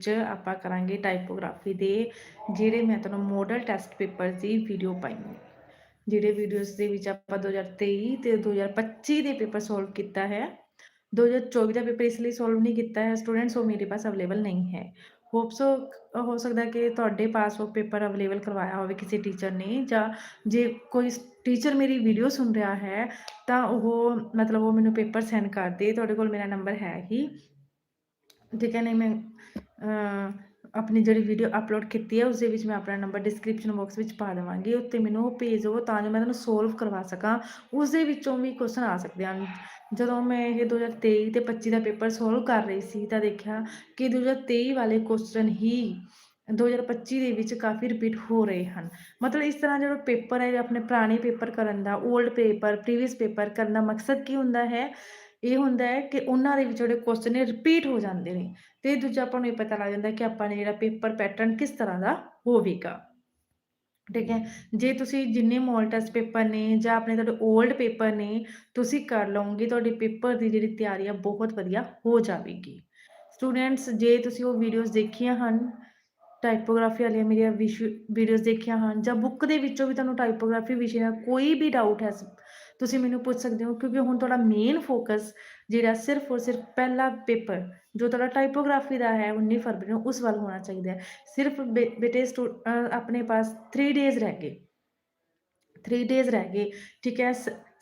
'ਚ ਆਪਾਂ ਕਰਾਂਗੇ ਟਾਈਪੋਗ੍ਰਾਫੀ ਦੇ ਜਿਹੜੇ ਮੈਂ ਤੁਹਾਨੂੰ ਮੋਡਲ ਟੈਸਟ ਪੇਪਰ ਦੀ ਵੀਡੀਓ ਪਾਈ ਨੇ ਜਿਹੜੇ ਵੀਡੀਓਜ਼ ਦੇ ਵਿੱਚ ਆਪਾਂ 2023 ਤੇ 2025 ਦੇ ਪੇਪਰ ਸੋਲਵ ਕੀਤਾ ਹੈ। 2024 ਦਾ ਪੇਪਰ ਇਸ ਲਈ ਸੋਲਵ ਨਹੀਂ ਕੀਤਾ ਹੈ। ਸਟੂਡੈਂਟਸ ਉਹ ਮੇਰੇ ਪਾਸ ਅਵੇਲੇਬਲ ਨਹੀਂ ਹੈ। ਹੋਪ ਸੋ ਹੋ ਸਕਦਾ ਕਿ ਤੁਹਾਡੇ ਪਾਸ ਉਹ ਪੇਪਰ ਅਵੇਲੇਬਲ ਕਰਵਾਇਆ ਹੋਵੇ ਕਿਸੇ ਟੀਚਰ ਨੇ ਜਾਂ ਜੇ ਕੋਈ ਟੀਚਰ ਮੇਰੀ ਵੀਡੀਓ ਸੁਣ ਰਿਹਾ ਹੈ, ਤਾਂ ਉਹ ਮਤਲਬ ਉਹ ਮੈਨੂੰ ਪੇਪਰ ਸੈਂਡ ਕਰ ਦੇ। ਤੁਹਾਡੇ ਕੋਲ ਮੇਰਾ ਨੰਬਰ ਹੈ ਹੀ। ਠੀਕ ਹੈ, ਨਹੀਂ ਮੈਂ ਆਪਣੀ ਜਿਹੜੀ ਵੀਡੀਓ ਅਪਲੋਡ ਕੀਤੀ ਹੈ ਉਸ ਦੇ ਵਿੱਚ ਮੈਂ ਆਪਣਾ ਨੰਬਰ ਡਿਸਕ੍ਰਿਪਸ਼ਨ ਬਾਕਸ ਵਿੱਚ ਪਾ ਦੇਵਾਂਗੀ, ਉੱਤੇ ਮੈਨੂੰ ਉਹ ਭੇਜ ਦਿਓ ਤਾਂ ਜੋ ਮੈਂ ਤੁਹਾਨੂੰ ਸੋਲਵ ਕਰਵਾ ਸਕਾਂ ਉਸ ਦੇ ਵਿੱਚੋਂ ਵੀ ਕੁਐਸਚਨ ਆ ਸਕਦੇ ਹਨ। ਜਦੋਂ ਮੈਂ ਇਹ 2023 ਤੇ 25 ਦਾ ਪੇਪਰ ਸੋਲਵ ਕਰ ਰਹੀ ਸੀ, ਤਾਂ ਦੇਖਿਆ ਕਿ 2023 ਵਾਲੇ ਕੁਐਸਚਨ ਹੀ 2025 ਦੇ ਵਿੱਚ ਕਾਫੀ ਰਿਪੀਟ ਹੋ ਰਹੇ ਹਨ। ਮਤਲਬ ਇਸ ਤਰ੍ਹਾਂ ਜਿਹੜਾ ਪੇਪਰ ਹੈ ਆਪਣੇ ਪੁਰਾਣੇ ਪੇਪਰ ਕਰਨ ਦਾ 올ਡ ਪੇਪਰ ਪ੍ਰੀਵੀਅਸ ਪੇਪਰ ਕਰਨ ਦਾ ਮਕਸਦ ਕੀ ਹੁੰਦਾ ਹੈ? ਇਹ ਹੁੰਦਾ ਹੈ ਕਿ ਉਹਨਾਂ ਦੇ ਵਿੱਚ ਜਿਹੜੇ ਕੁਐਸਚਨ ਨੇ ਰਿਪੀਟ ਹੋ ਜਾਂਦੇ ਨੇ ਤੇ ਦੂਜਾ ਆਪਾਂ ਨੂੰ ਇਹ ਪਤਾ ਲੱਗ ਜਾਂਦਾ ਕਿ ਆਪਾਂ ਨੇ ਜਿਹੜਾ ਪੇਪਰ ਪੈਟਰਨ ਕਿਸ ਤਰ੍ਹਾਂ ਦਾ ਹੋਵੇਗਾ। ਠੀਕ ਹੈ, ਜੇ ਤੁਸੀਂ ਜਿੰਨੇ ਮੋਲ ਟੈਸਟ ਪੇਪਰ ਨੇ ਜਾਂ ਆਪਣੇ ਤੁਹਾਡੇ 올ਡ ਪੇਪਰ ਨੇ, ਤੁਸੀਂ ਕਰ ਲਓਗੇ, ਤੁਹਾਡੇ ਪੇਪਰ ਦੀ ਜਿਹੜੀ ਤਿਆਰੀ ਆ ਬਹੁਤ ਵਧੀਆ ਹੋ ਜਾਵੇਗੀ। ਸਟੂਡੈਂਟਸ ਜੇ ਤੁਸੀਂ ਉਹ ਵੀਡੀਓਜ਼ ਦੇਖੀਆਂ ਹਨ ਟਾਈਪੋਗ੍ਰਾਫੀ ਵਾਲੀਆਂ ਮੇਰੀਆਂ ਵੀਡੀਓਜ਼ ਦੇਖੀਆਂ ਹਨ ਜਾਂ ਬੁੱਕ ਦੇ ਵਿੱਚੋਂ ਵੀ ਤੁਹਾਨੂੰ ਟਾਈਪੋਗ੍ਰਾਫੀ ਵਿਸ਼ੇ ਦਾ ਕੋਈ ਵੀ ਡਾਊਟ ਹੈ ਤੁਸੀਂ ਮੈਨੂੰ ਪੁੱਛ ਸਕਦੇ ਹੋ, ਕਿਉਂਕਿ ਹੁਣ ਤੁਹਾਡਾ ਮੇਨ ਫੋਕਸ ਜਿਹੜਾ ਸਿਰਫ ਔਰ ਸਿਰਫ ਪਹਿਲਾ ਪੇਪਰ ਜੋ ਤੁਹਾਡਾ ਟਾਈਪੋਗ੍ਰਾਫੀ ਦਾ ਹੈ 19 ਫਰਵਰੀ ਨੂੰ, ਉਸ ਵੱਲ ਹੋਣਾ ਚਾਹੀਦਾ ਹੈ। ਸਿਰਫ ਬੇ- ਬੇਟੇ ਸਟੂ ਆਪਣੇ ਪਾਸ 3 ਡੇਜ਼ ਰਹਿ ਗਏ। 3 ਡੇਜ਼ ਰਹਿ ਗਏ, ਠੀਕ ਹੈ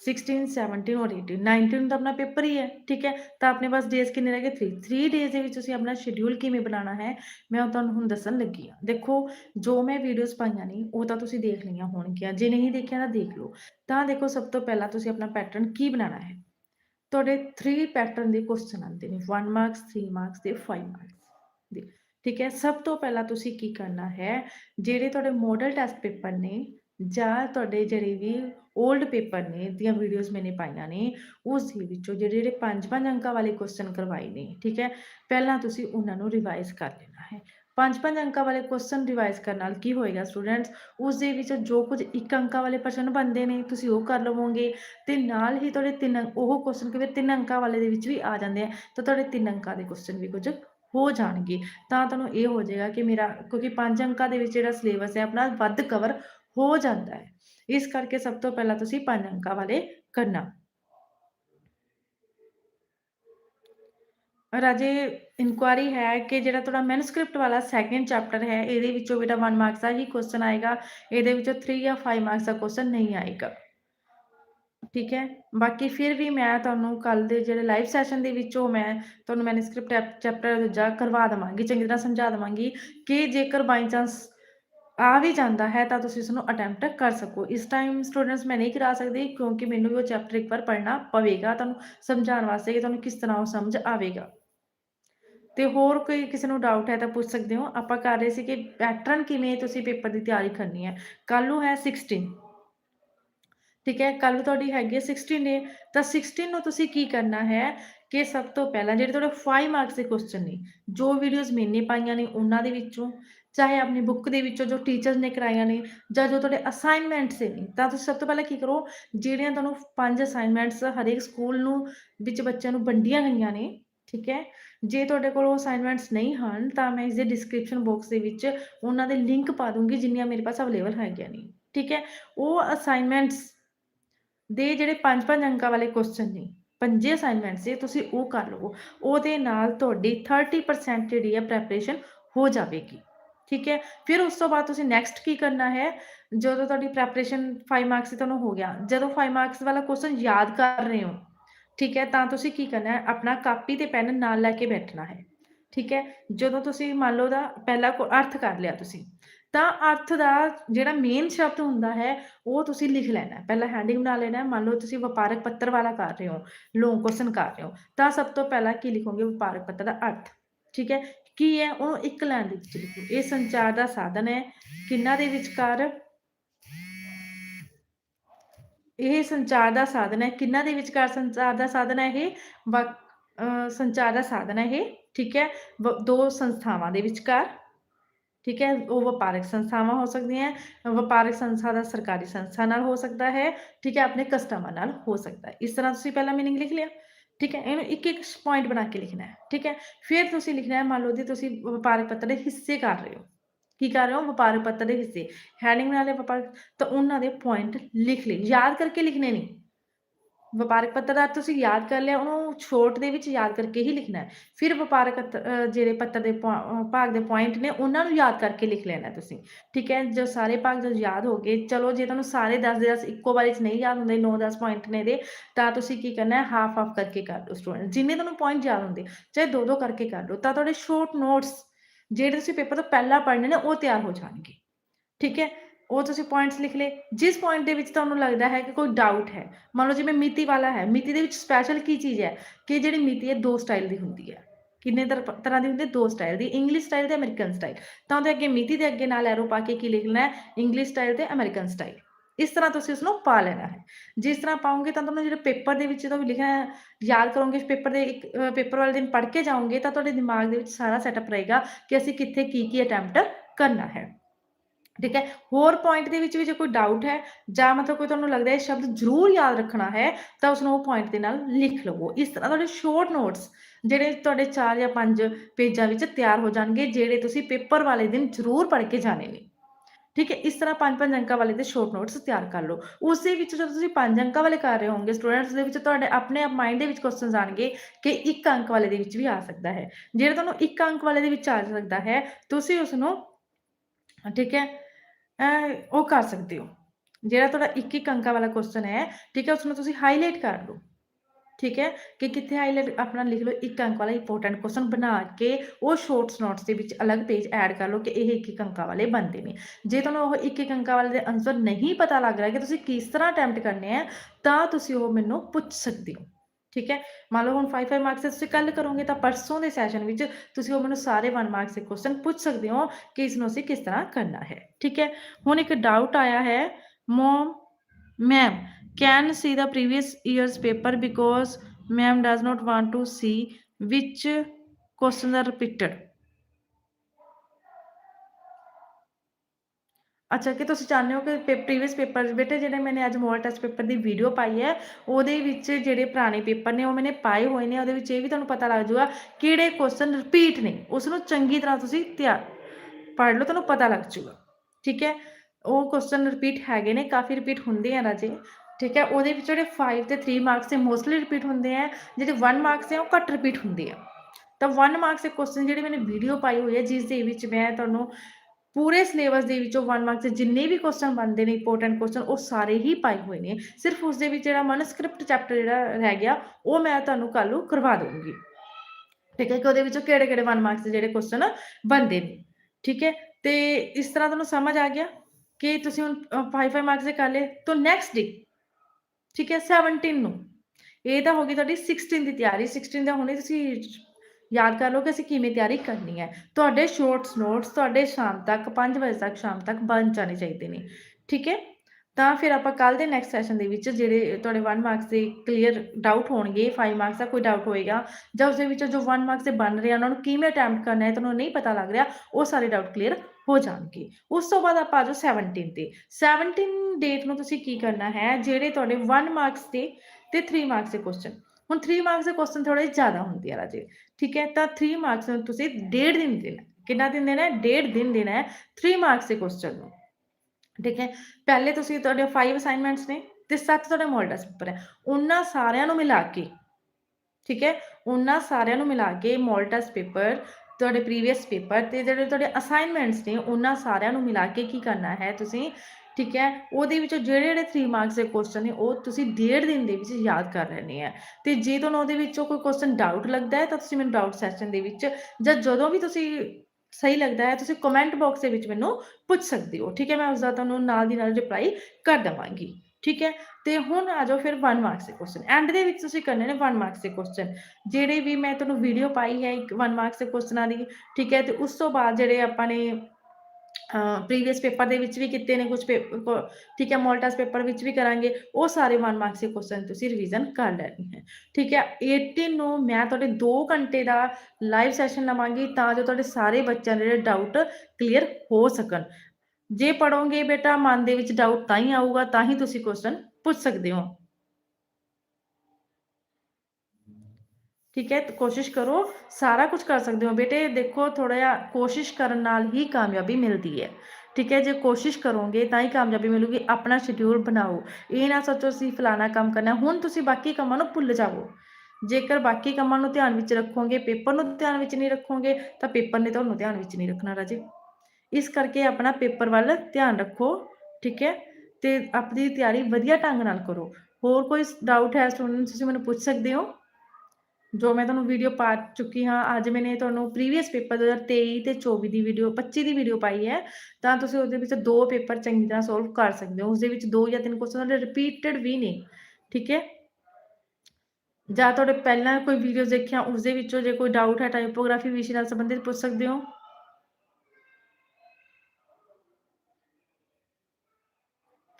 ਸ- 16 17 ਔਰ 18 19 ਨੂੰ ਤਾਂ ਆਪਣਾ ਪੇਪਰ ਹੀ ਹੈ, ਠੀਕ ਹੈ? ਤਾਂ ਆਪਣੇ ਪਾਸ ਡੇਜ਼ ਕਿੰਨੇ ਰਹਿ ਗਏ? 3 3 ਡੇਜ਼ ਦੇ ਵਿੱਚ ਤੁਸੀਂ ਆਪਣਾ ਸ਼ਡਿਊਲ ਕਿਵੇਂ ਬਣਾਉਣਾ ਹੈ? ਮੈਂ ਉਹ ਤੁਹਾਨੂੰ ਹੁਣ ਦੱਸਣ ਲੱਗੀ ਹਾਂ। ਦੇਖੋ, ਜੋ ਮੈਂ ਵੀਡੀਓਜ਼ ਪਾਈਆਂ ਨੇ, ਉਹ ਤਾਂ ਤੁਸੀਂ ਦੇਖ ਲਈਆਂ ਹੋਣਗੀਆਂ। ਜੇ ਨਹੀਂ ਦੇਖਿਆ ਤਾਂ ਦੇਖ ਲਓ। ਤਾਂ ਦੇਖੋ, ਸਭ ਤੋਂ ਪਹਿਲਾਂ ਤੁਸੀਂ ਆਪਣਾ ਪੈਟਰਨ ਕੀ ਬਣਾਉਣਾ ਹੈ? ਤੁਹਾਡੇ 3 ਪੈਟਰਨ ਦੇ ਕੁਐਸਚਨ ਆਉਂਦੇ ਨੇ। 1 ਮਾਰਕਸ 3 ਮਾਰਕਸ ਤੇ 5 ਮਾਰਕਸ ਦੇ ਠੀਕ ਹੈ? ਸਭ ਤੋਂ ਪਹਿਲਾਂ ਤੁਸੀਂ ਕੀ ਕਰਨਾ ਹੈ? ਜਿਹੜੇ ਤੁਹਾਡੇ ਮਾਡਲ ਟੈਸਟ ਪੇਪਰ ਨੇ ਜਾਂ ਤੁਹਾਡੇ ਜਿਹੜੇ ਵੀ 올ਡ ਪੇਪਰ ਨੇ, ਦੀਆਂ ਵੀਡੀਓਜ਼ ਮੈਨੇ ਪਾਈਆਂ ਨੇ, ਉਸ ਦੇ ਵਿੱਚੋਂ ਜਿਹੜੇ ਜਿਹੜੇ 5-5 ਅੰਕਾਂ ਵਾਲੇ ਕੁਐਸਚਨ ਕਰਵਾਏ ਨੇ, ਠੀਕ ਹੈ? ਪਹਿਲਾਂ ਤੁਸੀਂ ਉਹਨਾਂ ਨੂੰ ਰਿਵਾਈਜ਼ ਕਰ ਲੈਣਾ ਹੈ। 5-5 ਅੰਕਾਂ ਵਾਲੇ ਕੁਐਸਚਨ ਰਿਵਾਈਜ਼ ਕਰਨ ਨਾਲ ਕੀ ਹੋਏਗਾ ਸਟੂਡੈਂਟਸ ਉਸ ਦੇ ਵਿੱਚ ਜੋ ਕੁਝ ਇੱਕ ਅੰਕਾਂ ਵਾਲੇ ਪ੍ਰਸ਼ਨ ਬਣਦੇ ਨੇ, ਤੁਸੀਂ ਉਹ ਕਰ ਲਵੋਗੇ। ਤੇ ਨਾਲ ਹੀ ਤੁਹਾਡੇ ਤਿੰਨ ਅੰਕ- ਉਹ ਕੁਐਸਚਨ ਕਿਵੇਂ ਤਿੰਨ ਅੰਕਾਂ ਵਾਲੇ ਦੇ ਵਿੱਚ ਵੀ ਆ ਜਾਂਦੇ ਆ, ਤਾਂ ਤੁਹਾਡੇ ਤਿੰਨ ਅੰਕਾਂ ਦੇ ਕੁਐਸਚਨ ਵੀ ਕੁਝ ਹੋ ਜਾਣਗੇ। ਤਾਂ ਤੁਹਾਨੂੰ ਇਹ ਹੋ ਜਾਏਗਾ ਕਿ ਮੇਰਾ, ਕਿਉਂਕਿ ਪੰਜ ਅੰਕਾਂ ਦੇ ਵਿੱਚ ਜਿਹੜਾ ਸਿਲੇਬਸ ਹੈ, ਆਪਣਾ ਵੱਧ ਕਵਰ ਹੋ ਜਾਂਦਾ ਹੈ। ਇਸ ਕਰਕੇ ਸਭ ਤੋਂ ਪਹਿਲਾਂ ਤੁਸੀਂ ਪੰਜ ਅੰਕਾਂ ਵਾਲੇ ਕਰਨਾ। ਰਾਜੇ ਇਨਕੁਆਰੀ ਹੈ ਕਿ ਜਿਹੜਾ ਤੁਹਾਡਾ ਮੈਨੂਸਕ੍ਰਿਪਟ ਵਾਲਾ ਸੈਕੰਡ ਚੈਪਟਰ ਹੈ, ਇਹਦੇ ਵਿੱਚੋਂ ਬੇਟਾ 1 ਮਾਰਕਸ ਦਾ ਹੀ ਕੁਐਸਚਨ ਆਏਗਾ, ਇਹਦੇ ਵਿੱਚੋਂ 3 ਜਾਂ 5 ਮਾਰਕਸ ਦਾ ਕੁਐਸਚਨ ਨਹੀਂ ਆਏਗਾ। ਠੀਕ ਹੈ? ਬਾਕੀ ਫਿਰ ਵੀ ਮੈਂ ਤੁਹਾਨੂੰ ਕੱਲ ਦੇ ਜਿਹੜੇ ਲਾਈਵ ਸੈਸ਼ਨ ਦੇ ਵਿੱਚੋਂ ਮੈਂ ਤੁਹਾਨੂੰ ਮੈਨੂਸਕ੍ਰਿਪਟ ਚੈਪਟਰ ਦੂਜਾ ਕਰਵਾ ਦਵਾਂਗੀ, ਚੰਗੀ ਤਰ੍ਹਾਂ ਸਮਝਾ ਦਵਾਂਗੀ ਕਿ ਜੇਕਰ ਬਾਈ ਚਾਂਸ ਆ ਵੀ ਜਾਂਦਾ ਹੈ ਤਾਂ ਤੁਸੀਂ ਇਸ ਨੂੰ ਅਟੈਂਪਟ ਕਰ ਸਕੋ। ਇਸ ਟਾਈਮ ਸਟੂਡੈਂਟਸ ਮੈਂ ਨਹੀਂ ਕਰਾ ਸਕਦੀ ਕਿਉਂਕਿ ਮੈਨੂੰ ਵੀ ਉਹ ਚੈਪਟਰ ਇੱਕ ਵਾਰ ਪੜ੍ਹਨਾ ਪਵੇਗਾ। ਤੁਹਾਨੂੰ ਸਮਝਾਉਣ ਵਾਸਤੇ ਕਿ ਤੁਹਾਨੂੰ ਕਿਸ ਤਰ੍ਹਾਂ ਉਹ ਸਮਝ ਆਵੇਗਾ। ਤੇ ਹੋਰ ਕੋਈ ਕਿਸੇ ਨੂੰ ਡਾਊਟ ਹੈ ਤਾਂ ਪੁੱਛ ਸਕਦੇ ਹੋ। ਆਪਾਂ ਕਰ ਰਹੇ ਸੀ ਕਿ ਪੈਟਰਨ ਕਿਵੇਂ ਤੁਸੀਂ ਪੇਪਰ ਦੀ ਤਿਆਰੀ ਕਰਨੀ ਹੈ। ਕੱਲ ਨੂੰ ਹੈ 16 ਠੀਕ ਹੈ ਕੱਲ ਨੂੰ ਤੁਹਾਡੀ ਹੈਗੀ ਹੈ 16 ਡੇ ਤਾਂ 16 ਨੂੰ ਤੁਸੀਂ ਕੀ ਕਰਨਾ ਹੈ ਕਿ ਸਭ ਤੋਂ ਪਹਿਲਾਂ ਜਿਹੜੇ ਤੁਹਾਡੇ 5 ਮਾਰਕਸ ਦੇ ਕੁਐਸਚਨ ਨੇ, ਜੋ ਵੀਡੀਓਜ਼ ਮੈਨੇ ਪਾਈਆਂ ਨੇ ਉਹਨਾਂ ਦੇ ਵਿੱਚੋਂ ਚਾਹੇ ਆਪਣੀ ਬੁੱਕ ਦੇ ਵਿੱਚੋਂ ਜੋ ਟੀਚਰਸ ਨੇ ਕਰਾਈਆਂ ਨੇ ਜਾਂ ਜੋ ਤੁਹਾਡੇ ਅਸਾਈਨਮੈਂਟਸ ਨੇ, ਤਾਂ ਤੁਸੀਂ ਸਭ ਤੋਂ ਪਹਿਲਾਂ ਕੀ ਕਰੋ, ਜਿਹੜੀਆਂ ਤੁਹਾਨੂੰ ਪੰਜ ਅਸਾਈਨਮੈਂਟਸ ਹਰੇਕ ਸਕੂਲ ਨੂੰ, ਵਿੱਚ ਬੱਚਿਆਂ ਨੂੰ ਵੰਡੀਆਂ ਗਈਆਂ ਨੇ, ਠੀਕ ਹੈ? ਜੇ ਤੁਹਾਡੇ ਕੋਲ ਉਹ ਅਸਾਈਨਮੈਂਟਸ ਨਹੀਂ ਹਨ, ਤਾਂ ਮੈਂ ਇਸ ਦੇ ਡਿਸਕ੍ਰਿਪਸ਼ਨ ਬਾਕਸ ਦੇ ਵਿੱਚ ਉਹਨਾਂ ਦੇ ਲਿੰਕ ਪਾ ਦੂੰਗੀ, ਜਿੰਨੀਆਂ ਮੇਰੇ ਪਾਸ ਅਵੇਲੇਬਲ ਹੈਗੀਆਂ ਨੇ, ਠੀਕ ਹੈ? ਉਹ ਅਸਾਈਨਮੈਂਟਸ ਦੇ ਜਿਹੜੇ 5-5 ਅੰਕਾਂ ਵਾਲੇ ਕੁਐਸਚਨ ਨੇ, ਪੰਜੇ ਅਸਾਈਨਮੈਂਟਸ ਜੇ ਤੁਸੀਂ ਉਹ ਕਰ ਲਵੋ, ਉਹਦੇ ਨਾਲ ਤੁਹਾਡੀ 30% ਜਿਹੜੀ ਹੈ ਪ੍ਰੈਪਰੇਸ਼ਨ ਹੋ ਜਾਵੇਗੀ। ਠੀਕ ਹੈ, ਫਿਰ ਉਸ ਤੋਂ ਬਾਅਦ ਤੁਸੀਂ ਨੈਕਸਟ ਕੀ ਕਰਨਾ ਹੈ? ਜਦੋਂ ਤੁਹਾਡੀ ਪ੍ਰੈਪਰੇਸ਼ਨ 5 ਮਾਰਕਸ ਦੀ ਤੁਹਾਨੂੰ ਹੋ ਗਿਆ, ਜਦੋਂ 5 ਮਾਰਕਸ ਵਾਲਾ ਕੁਐਸਚਨ ਯਾਦ ਕਰ ਰਹੇ ਹੋ, ਠੀਕ ਹੈ, ਤਾਂ ਤੁਸੀਂ ਕੀ ਕਰਨਾ ਹੈ? ਆਪਣਾ ਕਾਪੀ ਤੇ ਪੈਨ ਨਾਲ ਲੈ ਕੇ ਬੈਠਣਾ ਹੈ, ਠੀਕ ਹੈ, ਜਦੋਂ ਤੁਸੀਂ ਮੰਨ ਲਓ ਦਾ ਪਹਿਲਾ ਕੋ, ਅਰਥ ਕਰ ਲਿਆ ਤੁਸੀਂ, ਤਾਂ ਅਰਥ ਦਾ ਜਿਹੜਾ ਮੇਨ ਸ਼ਬਦ ਹੁੰਦਾ ਹੈ, ਉਹ ਤੁਸੀਂ ਲਿਖ ਲੈਣਾ ਪਹਿਲਾਂ ਹੈਂਡਿੰਗ ਬਣਾ ਲੈਣਾ ਮੰਨ ਲਓ ਤੁਸੀਂ ਵਪਾਰਕ ਪੱਤਰ ਵਾਲਾ ਕਰ ਰਹੇ ਹੋ ਲੌਂਗ ਕੁਐਸਚਨ ਕਰ ਰਹੇ ਹੋ, ਤਾਂ ਸਭ ਤੋਂ ਪਹਿਲਾਂ ਕੀ ਲਿਖੋਗੇ? ਵਪਾਰਕ ਪੱਤਰ ਦਾ ਅਰਥ, ਠੀਕ ਹੈ ਕੀ ਹੈ? ਉਹਨੂੰ ਇੱਕ ਲਾਈਨ ਦੇ ਵਿੱਚ ਲਿਖੋ ਇਹ ਸੰਚਾਰ ਦਾ ਸਾਧਨ ਹੈ। ਕਿੰਨਾ ਦੇ ਵਿਚਕਾਰ? ਇਹ ਸੰਚਾਰ ਦਾ ਸਾਧਨ ਹੈ। ਕਿੰਨਾ ਦੇ ਵਿਚਕਾਰ ਸੰਚਾਰ ਦਾ ਸਾਧਨ ਹੈ ਇਹ? ਵਕ- ਸੰਚਾਰ ਦਾ ਸਾਧਨ ਹੈ ਇਹ। ਠੀਕ ਹੈ? ਵ- ਦੋ ਸੰਸਥਾਵਾਂ ਦੇ ਵਿਚਕਾਰ। ਠੀਕ ਹੈ? ਉਹ ਵਪਾਰਕ ਸੰਸਥਾਵਾਂ ਹੋ ਸਕਦੀਆਂ ਵਪਾਰਕ ਸੰਸਥਾ ਦਾ ਸਰਕਾਰੀ ਸੰਸਥਾ ਨਾਲ ਹੋ ਸਕਦਾ ਹੈ। ਠੀਕ ਹੈ? ਆਪਣੇ ਕਸਟਮਰ ਨਾਲ ਹੋ ਸਕਦਾ ਹੈ। ਇਸ ਤਰ੍ਹਾਂ ਤੁਸੀਂ ਪਹਿਲਾਂ ਮੀਨਿੰਗ ਲਿਖ ਲਿਆ। ਠੀਕ ਹੈ ਇਹਨੂੰ ਇੱਕ ਇੱਕ ਪੁਆਇੰਟ ਬਣਾ ਕੇ ਲਿਖਣਾ ਹੈ ਠੀਕ ਹੈ ਫਿਰ ਤੁਸੀਂ ਲਿਖਣਾ ਹੈ ਮੰਨ ਲਓ ਜੀ ਤੁਸੀਂ ਵਪਾਰਕ ਪੱਤਰ ਦੇ ਹਿੱਸੇ ਕਰ ਰਹੇ ਹੋ ਕੀ ਕਰ ਰਹੇ ਹੋ ਵਪਾਰਕ ਪੱਤਰ ਦੇ ਹਿੱਸੇ ਹੈਡਿੰਗ ਵਾਲੇ ਵਪਾਰ ਤਾਂ ਉਹਨਾਂ ਦੇ ਪੁਆਇੰਟ ਲਿਖ ਲਈ ਯਾਦ ਕਰਕੇ ਲਿਖਣੇ ਨਹੀਂ ਵਪਾਰਕ ਪੱਤਰ ਦਾ ਤੁਸੀਂ ਯਾਦ ਕਰ ਲਿਆ, ਉਹਨੂੰ ਛੋਟ ਦੇ ਵਿੱਚ ਯਾਦ ਕਰਕੇ ਹੀ ਲਿਖਣਾ ਹੈ। ਫਿਰ ਵਪਾਰਕ ਜਿਹੜੇ ਪੱਤਰ ਦੇ ਪੁਆ- ਭਾਗ ਦੇ ਪੁਆਇੰਟ ਨੇ, ਉਹਨਾਂ ਨੂੰ ਯਾਦ ਕਰਕੇ ਲਿਖ ਲੈਣਾ ਤੁਸੀਂ। ਠੀਕ ਹੈ, ਜੋ ਸਾਰੇ ਭਾਗ ਜਦ ਯਾਦ ਹੋ ਗਏ, ਚਲੋ ਜੇ ਤੁਹਾਨੂੰ ਸਾਰੇ 10 ਦੇ 10 ਇੱਕੋ ਵਾਰੀ ਚ ਨਹੀਂ ਯਾਦ ਹੁੰਦੇ 9-10 ਪੁਆਇੰਟ ਨੇ ਦੇ, ਤਾਂ ਤੁਸੀਂ ਕੀ ਕਰਨਾ ਹੈ ਹਾਫ ਹਾਫ ਕਰਕੇ ਕਰ ਲਓ ਸਟੂਡੈਂਟ ਜਿੰਨੇ ਤੁਹਾਨੂੰ ਪੁਆਇੰਟ ਯਾਦ ਹੁੰਦੇ, ਚਾਹੇ ਦੋ ਦੋ ਕਰਕੇ ਕਰ ਲਓ, ਤਾਂ ਤੁਹਾਡੇ ਸ਼ੋਰਟ ਨੋਟਸ ਜਿਹੜੇ ਤੁਸੀਂ ਪੇਪਰ ਤੋਂ ਪਹਿਲਾਂ ਪੜ੍ਹਨੇ ਨੇ, ਉਹ ਤਿਆਰ ਹੋ ਜਾਣਗੇ। ਠੀਕ ਹੈ ਉਹ ਤੁਸੀਂ ਪੁਆਇੰਟਸ ਲਿਖ ਲਏ। ਜਿਸ ਪੁਆਇੰਟ ਦੇ ਵਿੱਚ ਤੁਹਾਨੂੰ ਲੱਗਦਾ ਹੈ ਕਿ ਕੋਈ ਡਾਊਟ ਹੈ, ਮੰਨ ਲਓ ਜਿਵੇਂ ਮਿਤੀ ਵਾਲਾ ਹੈ, ਮਿਤੀ ਦੇ ਵਿੱਚ ਸਪੈਸ਼ਲ ਕੀ ਚੀਜ਼ ਹੈ? ਕਿ ਜਿਹੜੀ ਮਿਤੀ ਹੈ ਦੋ ਸਟਾਈਲ ਦੀ ਹੁੰਦੀ ਹੈ। ਕਿੰਨੇ ਦਰ- ਤਰ੍ਹਾਂ ਦੀ ਹੁੰਦੀ ਹੈ? ਦੋ ਸਟਾਈਲ ਦੀ। ਇੰਗਲਿਸ਼ ਸਟਾਈਲ ਤੇ ਅਮਰੀਕਨ ਸਟਾਈਲ ਤਾਂ ਉਹਦੇ ਅੱਗੇ ਮਿਤੀ ਦੇ ਅੱਗੇ ਨਾਲ ਐਰੋ ਪਾ ਕੇ ਕੀ ਲਿਖਣਾ ਹੈ? ਇੰਗਲਿਸ਼ ਸਟਾਈਲ ਤੇ ਅਮਰੀਕਨ ਸਟਾਈਲ ਇਸ ਤਰ੍ਹਾਂ ਤੁਸੀਂ ਉਸ ਨੂੰ ਪਾ ਲੈਣਾ ਹੈ। ਜਿਸ ਤਰ੍ਹਾਂ ਪਾਉਂਗੇ ਤਾਂ ਤੁਹਾਨੂੰ ਜਿਹੜੇ ਪੇਪਰ ਦੇ ਵਿੱਚ ਜਦੋਂ ਵੀ ਲਿਖਣਾ ਯਾਦ ਕਰੋਗੇ ਪੇਪਰ ਦੇ ਇੱਕ ਪੇਪਰ ਵਾਲੇ ਦਿਨ ਪੜ੍ਹ ਕੇ ਜਾਓਗੇ ਤਾਂ ਤੁਹਾਡੇ ਦਿਮਾਗ ਦੇ ਵਿੱਚ ਸਾਰਾ ਸੈਟਅਪ ਰਹੇਗਾ ਕਿ ਅਸੀਂ ਕਿੱਥੇ ਕੀ ਕੀ ਅਟੈਂਪਟ ਕਰਨਾ ਹੈ। ਠੀਕ ਹੈ? ਹੋਰ ਪੁਆਇੰਟ ਦੇ ਵਿੱਚ ਵੀ ਜੇ ਕੋਈ ਡਾਊਟ ਹੈ ਜਾਂ ਮਤਲਬ ਕੋਈ ਤੁਹਾਨੂੰ ਲੱਗਦਾ ਹੈ ਸ਼ਬਦ ਜ਼ਰੂਰ ਯਾਦ ਰੱਖਣਾ ਹੈ, ਤਾਂ ਉਸ ਨੂੰ ਉਹ ਪੁਆਇੰਟ ਦੇ ਨਾਲ ਲਿਖ ਲਵੋ। ਇਸ ਤਰ੍ਹਾਂ ਤੁਹਾਡੇ ਸ਼ੋਰਟ ਨੋਟਸ ਜਿਹੜੇ ਤੁਹਾਡੇ 4 ਜਾਂ 5 ਪੇਜਾਂ ਵਿੱਚ ਤਿਆਰ ਹੋ ਜਾਣਗੇ, ਜਿਹੜੇ ਤੁਸੀਂ ਪੇਪਰ ਵਾਲੇ ਦਿਨ ਜ਼ਰੂਰ ਪੜ੍ਹ ਕੇ ਜਾਣੇ ਨੇ। ਠੀਕ ਹੈ? ਇਸ ਤਰ੍ਹਾਂ 5-5 ਅੰਕਾਂ ਵਾਲੇ ਦੇ ਸ਼ੋਰਟ ਨੋਟਸ ਤਿਆਰ ਕਰ ਲਓ। ਉਸ ਦੇ ਵਿੱਚ ਜਦੋਂ ਤੁਸੀਂ ਪੰਜ ਅੰਕਾਂ ਵਾਲੇ ਕਰ ਰਹੇ ਹੋਵੋਗੇ ਸਟੂਡੈਂਟਸ ਦੇ ਵਿੱਚ ਤੁਹਾਡੇ ਆਪਣੇ ਆਪ ਮਾਈਂਡ ਦੇ ਵਿੱਚ ਕੁਐਸਚਨਸ ਆਣਗੇ ਕਿ ਇੱਕ ਅੰਕ ਵਾਲੇ ਦੇ ਵਿੱਚ ਵੀ ਆ ਸਕਦਾ ਹੈ। ਜਿਹੜਾ ਤੁਹਾਨੂੰ ਇੱਕ ਅੰਕ ਵਾਲੇ ਦੇ ਵਿੱਚ ਆ ਸਕਦਾ ਹੈ, ਤੁਸੀਂ ਉਸ ਨੂੰ ਠੀਕ ਹੈ ਅਹ ਉਹ ਕਰ ਸਕਦੇ ਹੋ। ਜਿਹੜਾ ਤੁਹਾਡਾ ਇੱਕ ਇੱਕ ਅੰਕਾਂ ਵਾਲਾ ਕੁਐਸਚਨ ਹੈ, ਠੀਕ ਹੈ, ਉਸਨੂੰ ਤੁਸੀਂ ਹਾਈਲਾਈਟ ਕਰ ਲਓ। ਠੀਕ ਹੈ ਕਿ ਕਿੱਥੇ ਹਾਈਲਾਈਟ ਆਪਣਾ ਲਿਖ ਲਓ, ਇੱਕ ਅੰਕ ਵਾਲਾ ਇੰਪੋਰਟੈਂਟ ਕੁਐਸਚਨ ਬਣਾ ਕੇ ਉਹ ਸ਼ੋਰਟਸ ਨੋਟਸ ਦੇ ਵਿੱਚ ਅਲੱਗ ਪੇਜ ਐਡ ਕਰ ਲਓ ਕਿ ਇਹ ਇੱਕ ਇੱਕ ਅੰਕਾਂ ਵਾਲੇ ਬਣਦੇ ਨੇ। ਜੇ ਤੁਹਾਨੂੰ ਉਹ ਇੱਕ ਇੱਕ ਅੰਕਾਂ ਵਾਲੇ ਦੇ ਆਨਸਰ ਨਹੀਂ ਪਤਾ ਲੱਗ ਰਿਹਾ ਕਿ ਤੁਸੀਂ ਕਿਸ ਤਰ੍ਹਾਂ ਅਟੈਂਪਟ ਕਰਨੇ ਹੈ ਤਾਂ ਤੁਸੀਂ ਉਹ ਮੈਨੂੰ ਪੁੱਛ ਸਕਦੇ ਹੋ। ਠੀਕ ਹੈ? ਮੰਨ ਲਓ ਹੁਣ 5-5 ਮਾਰਕਸ ਤੁਸੀਂ ਕੱਲ ਕਰੋਗੇ ਤਾਂ ਪਰਸੋਂ ਦੇ ਸੈਸ਼ਨ ਵਿੱਚ ਤੁਸੀਂ ਉਹ ਮੈਨੂੰ ਸਾਰੇ 1 ਮਾਰਕਸ ਦੇ ਕੁਐਸਚਨ ਪੁੱਛ ਸਕਦੇ ਹੋ ਕਿ ਇਸ ਨੂੰ ਅਸੀਂ ਕਿਸ ਤਰ੍ਹਾਂ ਕਰਨਾ ਹੈ। ਠੀਕ ਹੈ? ਹੁਣ ਇੱਕ ਡਾਊਟ ਆਇਆ ਹੈ mom ma'am can see the previous year's paper because ma'am does not want to see which questions are repeated ਅੱਛਾ, ਕਿ ਤੁਸੀਂ ਚਾਹੁੰਦੇ ਹੋ ਕਿ ਪ੍ਰੀਵੀਅਸ ਪੇਪਰ ਬੇਟੇ ਜਿਹੜੇ ਮੈਨੇ ਅੱਜ ਮੋਡਲ ਟੈਸਟ ਪੇਪਰ ਦੀ ਵੀਡੀਓ ਪਾਈ ਹੈ, ਉਹਦੇ ਵਿੱਚ ਜਿਹੜੇ ਪੁਰਾਣੇ ਪੇਪਰ ਨੇ, ਉਹ ਮੈਨੇ ਪਾਏ ਹੋਏ ਨੇ, ਉਹਦੇ ਵਿੱਚ ਇਹ ਵੀ ਤੁਹਾਨੂੰ ਪਤਾ ਲੱਗ ਜਾਊਗਾ ਕਿਹੜੇ ਕੁਐਸਚਨ ਰਿਪੀਟ ਨੇ ਉਸ ਨੂੰ ਚੰਗੀ ਤਰ੍ਹਾਂ ਤੁਸੀਂ ਧਿਆਨ ਪੜ੍ਹ ਲਓ, ਤੁਹਾਨੂੰ ਪਤਾ ਲੱਗ ਜਾਊਗਾ, ਠੀਕ ਹੈ? ਉਹ ਕੁਐਸਚਨ ਰਿਪੀਟ ਹੈਗੇ ਨੇ, ਕਾਫੀ ਰਿਪੀਟ ਹੁੰਦੇ ਆ ਰਾਜੇ, ਠੀਕ ਹੈ? ਉਹਦੇ ਵਿੱਚ ਜਿਹੜੇ 5 ਤੇ 3 ਮਾਰਕਸ ਦੇ ਮੋਸਟਲੀ ਰਿਪੀਟ ਹੁੰਦੇ ਆ, ਜਿਹੜੇ 1 ਮਾਰਕਸ ਦੇ ਉਹ ਘੱਟ ਰਿਪੀਟ ਹੁੰਦੇ ਆ, ਤਾਂ 1 ਮਾਰਕਸ ਦੇ ਕੁਐਸਚਨ ਜਿਹੜੇ ਮੈਨੇ ਵੀਡੀਓ ਪਾਈ ਹੋਈ ਹੈ ਜਿਸ ਦੇ ਵਿੱਚ ਮੈਂ ਤੁਹਾਨੂੰ ਪੂਰੇ ਸਿਲੇਬਸ ਦੇ ਵਿੱਚੋਂ 1 ਮਾਰਕਸ ਦੇ ਜਿੰਨੇ ਵੀ ਕੁਐਸਚਨ ਬਣਦੇ ਨੇ ਇੰਪੋਰਟੈਂਟ ਕੁਐਸਚਨ ਉਹ ਸਾਰੇ ਹੀ ਪਾਏ ਹੋਏ ਨੇ। ਸਿਰਫ ਉਸ ਦੇ ਵਿੱਚ ਜਿਹੜਾ ਮਨਸਕ੍ਰਿਪਟ ਚੈਪਟਰ ਜਿਹੜਾ ਰਹਿ ਗਿਆ, ਉਹ ਮੈਂ ਤੁਹਾਨੂੰ ਕੱਲ ਨੂੰ ਕਰਵਾ ਦਊਂਗੀ। ਠੀਕ ਹੈ, ਕਿ ਉਹਦੇ ਵਿੱਚੋਂ ਕਿਹੜੇ ਕਿਹੜੇ 1 ਮਾਰਕਸ ਦੇ ਜਿਹੜੇ ਕੁਐਸਚਨ ਬਣਦੇ ਨੇ। ਠੀਕ ਹੈ, ਤੇ ਇਸ ਤਰ੍ਹਾਂ ਤੁਹਾਨੂੰ ਸਮਝ ਆ ਗਿਆ ਕਿ ਤੁਸੀਂ ਹੁਣ 5-5 ਮਾਰਕਸ ਦੇ ਕਰ ਲਏ, ਤਾਂ ਨੈਕਸਟ ਡੇ ਠੀਕ ਹੈ 17 ਨੂੰ। ਇਹ ਤਾਂ ਹੋ ਗਈ ਤੁਹਾਡੀ 16 ਦੀ ਤਿਆਰੀ। 16 ਦਾ ਹੁਣੇ ਤੁਸੀਂ ਯਾਦ ਕਰ ਲਓ ਕਿ ਅਸੀਂ ਕਿਵੇਂ ਤਿਆਰੀ ਕਰਨੀ ਹੈ। ਤੁਹਾਡੇ ਸ਼ੋਰਟਸ ਨੋਟਸ ਤੁਹਾਡੇ ਸ਼ਾਮ ਤੱਕ 5 ਵਜੇ ਤੱਕ, ਸ਼ਾਮ ਤੱਕ ਬਣ ਜਾਣੇ ਚਾਹੀਦੇ ਨੇ। ਠੀਕ ਹੈ? ਤਾਂ ਫਿਰ ਆਪਾਂ ਕੱਲ ਦੇ ਨੈਕਸਟ ਸੈਸ਼ਨ ਦੇ ਵਿੱਚ ਜਿਹੜੇ ਤੁਹਾਡੇ 1 ਮਾਰਕਸ ਦੇ ਕਲੀਅਰ ਡਾਊਟ ਹੋਣਗੇ 5 ਮਾਰਕਸ ਦਾ ਕੋਈ ਡਾਊਟ ਹੋਏਗਾ ਜਾਂ ਉਸ ਦੇ ਵਿੱਚ ਜੋ 1 ਮਾਰਕਸ ਦੇ ਬਣ ਰਹੇ ਆ, ਉਹਨਾਂ ਨੂੰ ਕਿਵੇਂ ਅਟੈਂਪਟ ਕਰਨਾ ਹੈ, ਤੁਹਾਨੂੰ ਨਹੀਂ ਪਤਾ ਲੱਗ ਰਿਹਾ, ਉਹ ਸਾਰੇ ਡਾਊਟ ਕਲੀਅਰ ਹੋ ਜਾਣਗੇ। ਉਸ ਤੋਂ ਬਾਅਦ ਆਪਾਂ ਆ ਜਾਓ 17 ਤੇ। 17 ਡੇਟ ਨੂੰ ਤੁਸੀਂ ਕੀ ਕਰਨਾ ਹੈ, ਜਿਹੜੇ ਤੁਹਾਡੇ 1 ਮਾਰਕਸ ਦੇ ਤੇ 3 ਮਾਰਕਸ ਦੇ ਕੁਐਸਚਨ ਹੁਣ 3 ਮਾਰਕਸ ਦੇ ਕੁਐਸਚਨ ਥੋੜੇ ਜ਼ਿਆਦਾ ਹੁੰਦੇ ਆ ਰਾਜੇ, ਠੀਕ ਹੈ? ਤਾਂ 3 ਮਾਰਕਸ ਨੂੰ ਤੁਸੀਂ ਡੇਢ ਦਿਨ ਦੇਣਾ, ਕਿੰਨਾ ਦਿਨ ਦੇਣਾ ਹੈ? ਡੇਢ ਦਿਨ ਦੇਣਾ ਹੈ 3 ਮਾਰਕਸ ਦੇ ਕੁਐਸਚਨ ਨੂੰ, ਠੀਕ ਹੈ? ਪਹਿਲੇ ਤੁਸੀਂ ਤੁਹਾਡੇ 5 ਅਸਾਈਨਮੈਂਟਸ ਨੇ ਤੇ 7 ਤੁਹਾਡੇ ਮੋਡਲ ਟੈਸਟ ਪੇਪਰ ਹੈ, ਉਹਨਾਂ ਸਾਰਿਆਂ ਨੂੰ ਮਿਲਾ ਕੇ, ਠੀਕ ਹੈ? ਉਹਨਾਂ ਸਾਰਿਆਂ ਨੂੰ ਮਿਲਾ ਕੇ ਮੋਡਲ ਟੈਸਟ ਪੇਪਰ ਤੁਹਾਡੇ ਪ੍ਰੀਵੀਅਸ ਪੇਪਰ ਤੇ ਜਿਹੜੇ ਤੁਹਾਡੇ ਅਸਾਈਨਮੈਂਟਸ ਨੇ, ਉਹਨਾਂ ਸਾਰਿਆਂ ਨੂੰ ਮਿਲਾ ਕੇ ਕੀ ਕਰਨਾ ਹੈ ਤੁਸੀਂ ਠੀਕ ਹੈ, ਉਹਦੇ ਵਿੱਚੋਂ ਜਿਹੜੇ ਜਿਹੜੇ 3 ਮਾਰਕਸ ਦੇ ਕੁਐਸਚਨ ਨੇ, ਉਹ ਤੁਸੀਂ ਡੇਢ ਦਿਨ ਦੇ ਵਿੱਚ ਯਾਦ ਕਰ ਲੈਣੇ ਆ। ਤੇ ਜੇ ਤੁਹਾਨੂੰ ਉਹਦੇ ਵਿੱਚੋਂ ਕੋਈ ਕੁਐਸਚਨ ਡਾਊਟ ਲੱਗਦਾ ਹੈ, ਤਾਂ ਤੁਸੀਂ ਮੈਨੂੰ ਡਾਊਟ ਸੈਸ਼ਨ ਦੇ ਵਿੱਚ ਜਾਂ ਜਦੋਂ ਵੀ ਤੁਸੀਂ ਸਹੀ ਲੱਗਦਾ ਹੈ, ਤੁਸੀਂ ਕਮੈਂਟ ਬਾਕਸ ਦੇ ਵਿੱਚ ਮੈਨੂੰ ਪੁੱਛ ਸਕਦੇ ਹੋ। ਠੀਕ ਹੈ, ਮੈਂ ਉਸ ਦਾ ਤੁਹਾਨੂੰ ਨਾਲ ਦੀ ਨਾਲ ਰਿਪਲਾਈ ਕਰ ਦਵਾਂਗੀ। ਠੀਕ ਹੈ, ਤੇ ਹੁਣ ਆ ਜਾਓ ਫਿਰ 1 ਮਾਰਕਸ ਦੇ ਕੁਐਸਚਨ ਐਂਡ ਦੇ ਵਿੱਚ ਤੁਸੀਂ ਕਰਨੇ ਨੇ 1 ਮਾਰਕਸ ਦੇ ਕੁਐਸਚਨ ਜਿਹੜੇ ਵੀ ਮੈਂ ਤੁਹਾਨੂੰ ਵੀਡੀਓ ਪਾਈ ਹੈ ਇੱਕ 1 ਮਾਰਕਸ ਦੇ ਕੁਐਸਚਨਾਂ ਦੀ, ਠੀਕ ਹੈ, ਤੇ ਉਸ ਤੋਂ ਬਾਅਦ ਜਿਹੜੇ ਆਪਾਂ ਨੇ ਪ੍ਰੀਵੀਅਸ ਪੇਪਰ ਦੇ ਵਿੱਚ ਵੀ ਕੀਤੇ ਨੇ ਕੁਝ ਠੀਕ ਹੈ ਮੋਡਲ ਪੇਪਰ ਵਿੱਚ ਵੀ ਕਰਾਂਗੇ। ਉਹ ਸਾਰੇ 1 ਮਾਰਕਸ ਦੇ ਕੁਐਸਚਨ ਤੁਸੀਂ ਰਿਵੀਜ਼ਨ ਕਰ ਲੈਣੀ ਹੈ। ਠੀਕ ਹੈ 18 ਨੂੰ ਮੈਂ ਤੁਹਾਡੇ 2 ਘੰਟੇ ਦਾ ਲਾਈਵ ਸੈਸ਼ਨ ਲਵਾਂਗੀ ਤਾਂ ਜੋ ਤੁਹਾਡੇ ਸਾਰੇ ਬੱਚਿਆਂ ਦੇ ਜਿਹੜੇ ਡਾਊਟ ਕਲੀਅਰ ਹੋ ਸਕਣ। ਜੇ ਪੜੋਗੇ ਬੇਟਾ, ਮਨ ਦੇ ਵਿੱਚ ਡਾਊਟ ਤਾਂ ਹੀ ਆਊਗਾ, ਤਾਂ ਹੀ ਤੁਸੀਂ ਕੁਐਸਚਨ ਪੁੱਛ ਸਕਦੇ ਹੋ। ਠੀਕ ਹੈ, ਕੋਸ਼ਿਸ਼ ਕਰੋ, ਸਾਰਾ ਕੁਝ ਕਰ ਸਕਦੇ ਹੋ। ਬੇਟੇ, ਦੇਖੋ ਥੋੜਾ ਜਿਹਾ ਕੋਸ਼ਿਸ਼ ਕਰਨ ਨਾਲ ਹੀ ਕਾਮਯਾਬੀ ਮਿਲਦੀ ਹੈ। ਠੀਕ ਹੈ, ਜੇ ਕੋਸ਼ਿਸ਼ ਕਰੋਗੇ ਤਾਂ ਹੀ ਕਾਮਯਾਬੀ ਮਿਲੂਗੀ। ਆਪਣਾ ਸ਼ਡਿਊਲ ਬਣਾਓ। ਇਹ ਨਾ ਸੋਚੋ, ਅਸੀਂ ਫਲਾਣਾ ਕੰਮ ਕਰਨਾ ਹੁਣ ਤੁਸੀਂ ਬਾਕੀ ਕੰਮਾਂ ਨੂੰ ਭੁੱਲ ਜਾਵੋ। ਜੇਕਰ ਬਾਕੀ ਕੰਮਾਂ ਨੂੰ ਧਿਆਨ ਵਿੱਚ ਰੱਖੋਗੇ, ਪੇਪਰ ਨੂੰ ਧਿਆਨ ਵਿੱਚ ਨਹੀਂ ਰੱਖੋਗੇ, ਤਾਂ ਪੇਪਰ ਨੇ ਤੁਹਾਨੂੰ ਧਿਆਨ ਵਿੱਚ ਨਹੀਂ ਰੱਖਣਾ ਰਾਜੇ। ਇਸ ਕਰਕੇ ਆਪਣਾ ਪੇਪਰ ਵੱਲ ਧਿਆਨ ਰੱਖੋ। ਠੀਕ ਹੈ, ਤੇ ਆਪਣੀ ਤਿਆਰੀ ਵਧੀਆ ਢੰਗ ਨਾਲ ਕਰੋ। ਹੋਰ ਕੋਈ ਡਾਊਟ ਹੈ ਸਟੂਡੈਂਟ ਤੁਸੀਂ ਮੈਨੂੰ ਪੁੱਛ ਸਕਦੇ ਹੋ? ਜੋ ਮੈਂ ਤੁਹਾਨੂੰ ਵੀਡੀਓ ਪਾ ਚੁੱਕੀ ਹਾਂ, ਅੱਜ ਮੈਨੇ ਤੁਹਾਨੂੰ ਪ੍ਰੀਵੀਅਸ ਪੇਪਰ 2023 ਤੇ 24 ਦੀ ਵੀਡੀਓ 25 ਦੀ ਵੀਡੀਓ ਪਾਈ ਹੈ। ਤਾਂ ਤੁਸੀਂ ਉਹਦੇ ਵਿੱਚ ਦੋ ਪੇਪਰ ਚੰਗੀ ਤਰ੍ਹਾਂ ਸੋਲਵ ਕਰ ਸਕਦੇ ਹੋ। ਉਸ ਦੇ ਵਿੱਚ ਦੋ ਜਾਂ ਤਿੰਨ ਕੁਐਸਚਨ ਤੁਹਾਡੇ ਰਿਪੀਟਡ ਵੀ ਨੇ, ਠੀਕ ਹੈ? ਜਾਂ ਤੁਹਾਡੇ ਪਹਿਲਾਂ ਕੋਈ ਵੀਡੀਓਜ਼ ਦੇਖਿਆ, ਉਸ ਦੇ ਵਿੱਚੋਂ ਜੇ ਕੋਈ ਡਾਊਟ ਹੈ ਟਾਈਪੋਗ੍ਰਾਫੀ ਵਿਸ਼ੇ ਨਾਲ ਸੰਬੰਧਿਤ ਪੁੱਛ ਸਕਦੇ ਹੋ।